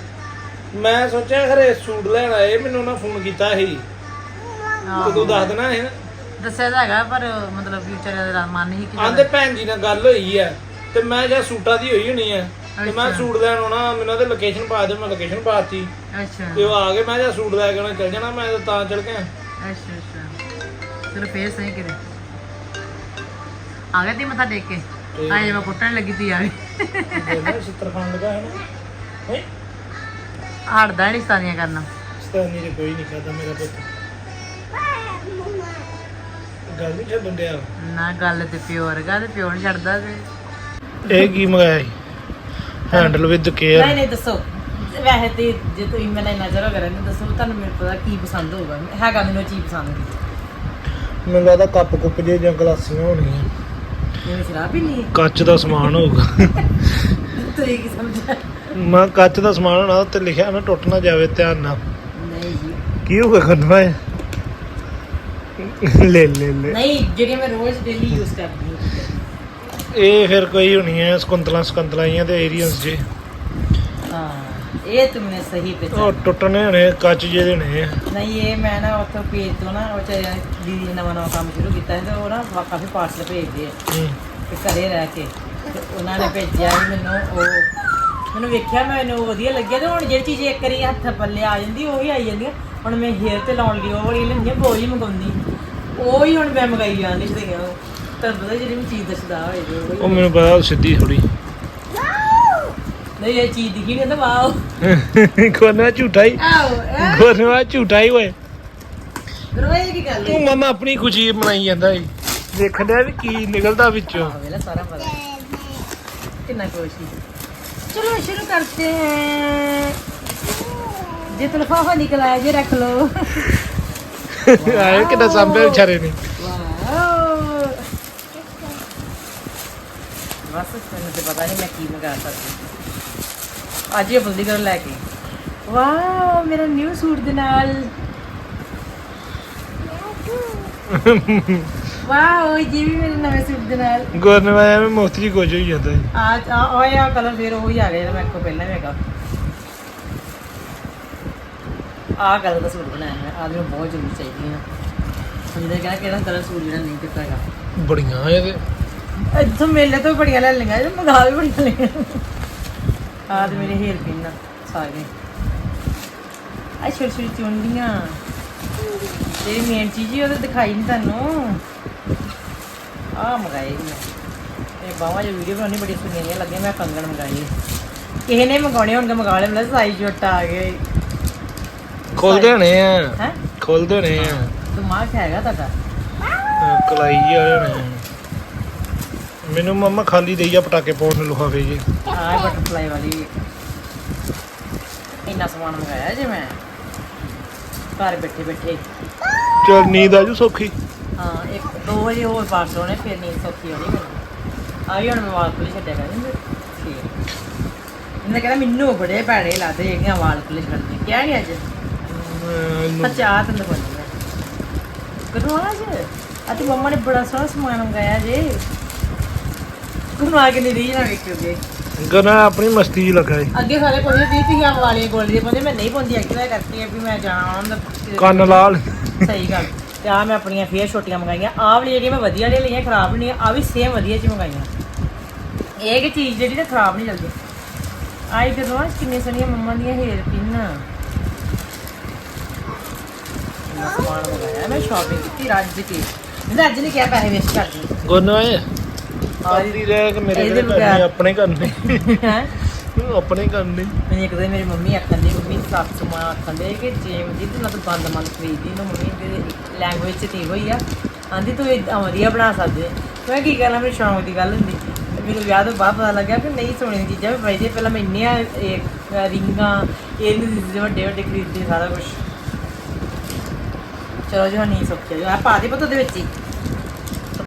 ਮੈਂ ਸੋਚਿਆ ਖਰੇ ਸੂਟ ਲੈਣ ਆਏ ਮੈਨੂੰ ਨਾ ਫੋਨ ਕੀਤਾ ਸੀ। ਤੇ ਤੂੰ ਦੱਸ ਦੇਣਾ ਹੈ ਦੱਸਿਆ ਤਾਂ ਹੈਗਾ ਪਰ ਮਤਲਬ ਕਿ ਵਿਚਾਰਿਆਂ ਦਾ ਮਨ ਨਹੀਂ ਕਿ ਆਂਦੇ ਭੈਣ ਜੀ ਨਾਲ ਗੱਲ ਹੋਈ ਆ ਤੇ ਮੈਂ ਜਾਂ ਸੂਟਾਂ ਦੀ ਹੋਈ ਹੋਣੀ ਆ। ਤੇ ਮੈਂ ਸੂਟ ਲੈਣ ਆਉਣਾ ਮੈਨੂੰ ਉਹਦੇ ਲੋਕੇਸ਼ਨ ਪਾ ਦਿਓ ਮੈਂ ਲੋਕੇਸ਼ਨ ਪਾਤੀ ਅੱਛਾ। ਤੇ ਉਹ ਆ ਗਏ ਮੈਂ ਜਾਂ ਸੂਟ ਲੈ ਕੇ ਉਹਨਾਂ ਚੱਲ ਜਾਣਾ ਮੈਂ ਤਾਂ ਤਾਂ ਚੱਲ ਗਿਆ। ਅੱਛਾ ਅੱਛਾ। ਚਲੋ ਫੇਰ ਸਹੀ ਕਰੇ ਆ ਗਏ ਤੀ ਮੱਥਾ ਟੇਕ ਕੇ। ਆਏ ਮੈਂ ਕੁੱਟਣ ਲੱਗੀ ਤੀ ਆ ਗਈ ਦੇਖਣਾ ਛਿੱਤਰ ਖਾਣ ਲੱਗਾ ਹੈ ਨਾ। ਹੈ? ਹਟਦਾ ਨਹੀਂ ਸਾਰੀਆਂ ਕਰਨਾ। ਸਤਾਨੀ ਦੇ ਕੋਈ ਨਹੀਂ ਕਰਦਾ ਮੇਰਾ ਪੁੱਤ। ਗੱਲ ਨਹੀਂ ਛੱਡਣ ਡਿਆ। ਨਾ ਗੱਲ ਤੇ ਪਿਓ ਵਰਗਾ ਤੇ ਪਿਓ ਛੱਡਦਾ ਤੇ। ਇਹ ਕੀ ਮੰਗਾਇਆ ਸੀ? ਹੈਂਡਲ ਵਿਦ ਕੇਅਰ ਨਹੀਂ ਨਹੀਂ ਦੱਸੋ। ਵੈਸੇ ਤੇ ਜੇ ਤੁਸੀਂ ਮੈਨੂੰ ਨਜ਼ਰ ਵਗੈਰਾ ਨਹੀਂ ਦੱਸੋ ਤੁਹਾਨੂੰ ਮੇਰੇ ਪਤਾ ਕੀ ਪਸੰਦ ਹੋਊਗਾ। ਹੈਗਾ ਮੈਨੂੰ ਚੀਜ਼ ਪਸੰਦ ਦੀ ਮੈਨੂੰ ਲੱਗਦਾ ਕੱਪ ਕੁੱਪ ਜੇ ਜਾਂ ਗਲਾਸੀਆਂ ਹੋਣੀਆਂ ਜਿਵੇਂ ਸ਼ਰਾਬ ਪੀਣੀ ਹੈ। ਕੱਚ ਦਾ ਸਮਾਨ ਹੋਊਗਾ। ਤੁਸੀਂ ਕੀ ਸਮਝਿਆ ਮੈਂ ਕੱਚ ਦਾ ਸਮਾਨ ਹੋਣਾ ਉੱਤੇ ਲਿਖਿਆ ਨਾ ਟੁੱਟ ਨਾ ਜਾਵੇ ਧਿਆਨ ਨਾਲ। ਨਹੀਂ ਜੀ। ਕੀ ਹੋਗਾ ਖੰਡਵਾ ਹੈ। ਲੈ ਲੈ ਲੈ। ਨਹੀਂ ਜਿਹੜੇ ਮੈਂ ਰੋਜ਼ ਡੇਲੀ ਯੂਜ਼ ਕਰਦੀ ਹਾਂ। ਇਹ ਫਿਰ ਕੋਈ ਹੋਣੀ ਹੈ ਸਕੁੰਤਲਾ ਸਕੰਤਲਾਈਆਂ ਦੇ ਏਰੀਆਸ ਜੇ। ਹਾਂ ਇਹ ਤੁਮਨੇ ਸਹੀ ਉਹ ਪਛਾਣ ਟੁੱਟਣੇ ਹੋਣੇ ਕੱਚ ਜਿਹੇ ਦੇ ਹੋਣੇ ਆ। ਨਹੀਂ ਇਹ ਮੈਂ ਨਾ ਉੱਥੋਂ ਪੇਜ ਤੋਂ ਨਾ ਉਹ ਚਾਹੇ ਦੀਦੀ ਨੇ ਨਵਾਂ ਨਵਾਂ ਕੰਮ ਸ਼ੁਰੂ ਕੀਤਾ ਸੀ ਤੇ ਉਹ ਨਾ ਵਾ- ਕਾਫੀ ਪਾਰਸਲ ਭੇਜਦੇ ਆ। ਹੂੰ। ਤੇ ਘਰੇ ਰਹਿ ਕੇ ਤੇ ਉਹਨਾਂ ਨੇ ਭੇਜਿਆ ਸੀ ਮੈਨੂੰ ਉਹ ਮੈਨੂੰ ਵੇਖਿਆ ਮੈਨੂੰ ਵਧੀਆ ਲੱਗਿਆ ਤੇ ਹੁਣ ਜਿਹੜੀ ਚੀਜ਼ ਇੱਕ ਵਾਰੀ ਹੱਥ ਪੱਲੇ ਆ ਜਾਂਦੀ ਉਹੀ ਆਈ ਜਾਂਦੀ ਆ। ਹੁਣ ਮੈਂ ਹੇਅਰ ਤੇ ਲਾਉਣ ਲਈ ਉਹ ਵਾਲੀ ਲੈਂਦੀ ਬੋਲ ਮੰਗਾਉਂਦੀ। ਉਹ ਹੀ ਹੁਣ ਮੈਂ ਮੰਗਾਈ ਜਾਂਦੀ ਸੀ ਤਾਂ ਤੁਹਾਨੂੰ ਪਤਾ ਜਿਹੜੀ ਵੀ ਚੀਜ਼ ਦਰਸਦਾ ਹੋਏ ਜੋ ਕੋਈ- ਉਹ ਮੈਨੂੰ ਪਤਾ ਉਹ ਸਿੱਧੀ ਥੋੜੀ ਨਹੀਂ ਇਹ ਚੀਜ਼ ਦਿਖੀ ਨਹੀਂ ਤਾਂ ਵਾਓ। ਗੋਨਵਾ ਝੂਠਾ ਹੀ। ਆਓ ਹੈਂ? ਗੋਨਵਾ ਝੂਠਾ ਹੀ ਓਏ। ਰੋਏ ਕੀ ਗੱਲ ਤੂੰ ਮਮਾ ਆਪਣੀ ਖੁਸ਼ੀ ਮਨਾਈ ਜਾਂਦਾ ਏ। ਦੇਖਣ ਡਿਆ ਵੀ ਕੀ ਨਿਕਲਦਾ ਵਿੱਚੋਂ। ਆਹ ਵੇਲਾ ਸਾਰਾ ਪਤਾ। ਕਿੰਨਾ ਕੋਸ਼ੀ ਚਲੋ ਸ਼ੁਰੂ ਕਰਤੇ ਹੈ। ਜੇ ਤਲਫਾਫਾ ਨਿਕਲ ਆਇਆ ਜੇ ਰੱਖ ਲੋ ਆਏ ਕਿੱਦਾਂ ਸਾਂਭਿਆ ਵਿਚਾਰੇ ਨੇ। ਬਸ ਮੈਨੂੰ ਤੇ ਪਤਾ ਨਹੀਂ ਮੈਂ ਕੀ ਮੰਗਾ ਸਕਦੀ ਅੱਜ ਇਹ ਬੁਲਦੀ ਕਰ ਲੈ ਕੇ। ਵਾਓ ਮੇਰਾ ਨਿਊ ਸੂਟ ਦੇ ਨਾਲ। ਵਾਓ ਜੀ ਵੀ ਮੇਰੇ ਨਵੇਂ ਸੂਟ ਦੇ ਨਾਲ। ਗੁਰਨਵਾ ਐਵੇਂ ਮੁਫਤ ਜੀ ਕੁਝ ਹੋਈ ਜਾਂਦਾ ਏ ਆ ਆ ਓਏ ਆ ਕਲਰ ਫੇਰ ਉਹੀ ਆ ਗਿਆ ਜਿਹੜਾ ਮੇਰੇ ਕੋਲ ਪਹਿਲਾਂ ਵੀ ਹੈਗਾ। ਆ ਕਲਰ ਦਾ ਸੂਟ ਬਣਾਇਆ ਹੈ ਆਦਮੀ ਬਹੁਤ ਜ਼ਰੂਰੀ ਚਾਹੀਦੀ ਹੈ ਜਿਹਦੇ ਕਹਿੰਦਾ ਕਿਹੜਾ ਕਲਰ ਸੂਟ ਜਿਹੜਾ ਨਹੀਂ ਦਿੱਤਾ ਹੈਗਾ। ਬੜੀਆਂ ਇਹਦੇ। ਇੱਥੋਂ ਮੇਲੇ ਤੋਂ ਬੜੀਆਂ ਲੈ ਲਈਆਂ ਇਹ ਮੰਗਾ ਵੀ ਬੜੀਆਂ ਲਈਆਂ। ਆ ਤੇ ਮੇਰੇ ਹੇਅਰ ਪਿੰਨ ਸਾਰੇ। ਆ ਛੋਟੀ ਛੋਟੀ ਚੁੰਡੀਆਂ। ਜਿਹੜੀ ਮੇਨ ਚੀਜ਼ ਹੀ ਉਹਦੇ ਦਿਖਾਈ ਨਹੀਂ ਤੁਹਾਨੂੰ। ਆ ਮੰਗਾਏ ਸੀ ਮੈਂ। ਇਹ ਬਾਵਾ ਜੋ ਵੀਡੀਓ ਬਣਾਉਣੀ ਬੜੀ ਸੁਣੀਆਂ ਲੱਗੀਆਂ ਮੈਂ ਕੰਗਣ ਮੰਗਾਏ ਕਿਸੇ ਨੇ ਮੰਗਾਉਣੇ ਹੋਣਗੇ ਮੰਗਾ ਲੈ ਮਤਲਬ ਸਾਈਜ਼ ਛੋਟਾ ਆ ਗਿਆ ਖੋਲਦੇ ਹੋਣੇ ਆ। ਹੈ? ਖੋਲਦੇ ਹੋਣੇ ਆ। ਦਿਮਾਗ ਹੈਗਾ ਤੁਹਾਡਾ। ਕਲਾਈ ਵਾਲੇ ਆ। ਮੈਨੂੰ ਮੰਮਾ ਖਾਲੀ ਦੇਈ ਆ ਪਟਾਕੇ ਪਾਉਣ ਨੂੰ ਲੁਹਾਵੇ ਜੀ। ਆ ਬਟਰਫਲਾਈ ਵਾਲੀ। ਇੰਨਾ ਸਮਾਨ ਮੰਗਾਇਆ ਜੇ ਮੈਂ। ਘਰ ਬੈਠੇ ਬੈਠੇ। ਚਲ ਨੀਂਦ ਆਜੂ ਸੌਖੀ। ਹਾਂ ਇੱਕ ਦੋ ਵਜੇ ਹੋਰ ਪਾਸ ਹੋਣੇ ਫਿਰ ਨੀਂਦ ਸੌਖੀ ਹੋਣੀ ਮੈਨੂੰ। ਆ ਵੀ ਹੁਣ ਮੈਂ ਵਾਲ ਖੁੱਲੇ ਛੱਡਿਆ ਕਰਾਂਗੇ ਠੀਕ। ਇਹਨੇ ਕਹਿੰਦਾ ਮੈਨੂੰ ਬੜੇ ਭੈੜੇ ਲੱਗਦੇ ਜਿਹੜੀਆਂ ਵਾਲ ਖੁੱਲੇ ਛੱਡਦੇ। ਕਿਹਾ ਨਹੀਂ ਅੱਜ? ਇਹਨੂੰ- ਅੱਛਾ ਆ ਤੈਨੂੰ ਬੋਲੀ ਮੈਂ ਕਦੋਂ ਆ ਜੇ ਅੱਜ ਮੰਮਾ ਨੇ ਬੜਾ ਸੋਹਣਾ ਸਮਾਨ ਮੰਗਾਇਆ ਜੇ। ਘੁਮਾ ਕੇ ਨਹੀਂ ਰਹੀ ਨਾ ਵੇਖੋਗੇ ਗਨਾ ਆਪਣੀ ਮਸਤੀ 'ਚ ਲੱਗਾ ਏ ਅੱਗੇ ਸਾਰੇ ਪੁੱਛਦੇ ਸੀ ਤੁਸੀਂ ਆ ਵਾਲੀਆਂ ਗੋਲਡੀਆਂ ਪਾਉਂਦੇ ਮੈਂ ਨਹੀਂ ਪਾਉਂਦੀ ਐਕਟਿਵਾ ਕਰਤੀ ਹੈ ਵੀ ਮੈਂ ਜਾਣਾ ਉਹਨਾਂ ਦਾ ਕੰਨ ਲਾਲ। ਸਹੀ ਗੱਲ। ਤੇ ਆ ਮੈਂ ਆਪਣੀਆਂ ਫੇਰ ਛੋਟੀਆਂ ਮੰਗਾਈਆਂ। ਆਹ ਵਾਲੀ ਜਿਹੜੀਆਂ ਮੈਂ ਵਧੀਆ ਵਾਲੀਆਂ ਲਈਆਂ ਖਰਾਬ ਨਹੀਂ ਆ ਵੀ ਸੇਮ ਵਧੀਆ ਚ ਮੰਗਾਈਆਂ। ਇਹ ਕਿ ਚੀਜ਼ ਜਿਹੜੀ ਨਾ ਖਰਾਬ ਨਹੀਂ ਜਲਦੀ ਆਈ ਤੇ ਰੋਜ਼ ਕਿੰਨੇ ਸੋਹਣੀਆਂ ਮੰਮਾ ਦੀਆਂ ਹੇਅਰ ਪਿੰਨਾਂ ਸਮਾਨ ਮੰਗਾਇਆ ਮੈਂ ਸ਼ਾਪਿੰਗ ਕੀਤੀ ਰੱਜ ਕੇ ਮੈਂ ਅੱਜ ਨਹੀਂ ਕਿਹਾ ਪੈਸੇ ਵੇਸਟ ਕਰਦੀ ਗੋਨਾ ਏ ਆਦੀ ਰਹਿ ਕਿ ਮੇਰੇ ਇਹਦੇ ਘਰੇ ਕਰਨੇ ਬਗੈਰ। ਆਪਣੇ ਕਰਨੇ। ਹੈ? ਆਪਣੇ ਕਰਨੇ। ਮੈਨੂੰ ਇੱਕ ਦਿਨ ਮੇਰੀ ਮੰਮੀ ਆਖਣ ਦੀ ਮੰਮੀ ਸੱਸ ਮਾਂ ਆਖਣ ਦੇ ਕਿ ਜੇ ਜੀ ਤੂੰ ਨਾ ਤੂੰ ਬੰਦ ਮੰਦ ਖਰੀਦੀ ਨਾ ਮੰਮੀ ਦੇ ਲੈਂਗੁਏਜ ਚ ਤੇ ਹੋਈ ਆ। ਆਂਦੀ ਤੂੰ ਇਦਾਂ ਵਧੀਆ ਬਣਾ ਸਕਦੀ ਮੈਂ ਕੀ ਕਰਾਂ ਮੇਰੀ ਸ਼ੌਂਕ ਦੀ ਗੱਲ ਹੁੰਦੀ। ਤੇ ਮੈਨੂੰ ਵਿਆਹ ਤੋਂ ਬਾਅਦ ਪਤਾ ਲੱਗਿਆ ਕਿ ਨਹੀਂ ਸੋਹਣੀਆਂ ਚੀਜ਼ਾਂ ਵੀ ਪਾਈਦੇ ਪਹਿਲਾਂ ਮੈਂ ਇੰਨੀਆਂ ਇਹ ਰਿੰਗਾਂ ਇਹ ਨਹੀਂ ਵੱਡੇ ਵੱਡੇ ਖਰੀਦਦੇ ਸਾਰਾ ਕੁਝ ਚਲੋ ਜੀ ਹੁਣ ਨਹੀਂ ਸੋਚਿਆ ਜੋ ਆ ਪਾ ਦੇ ਪੁੱਤ ਉਹਦੇ ਵਿੱਚ ਹੀ।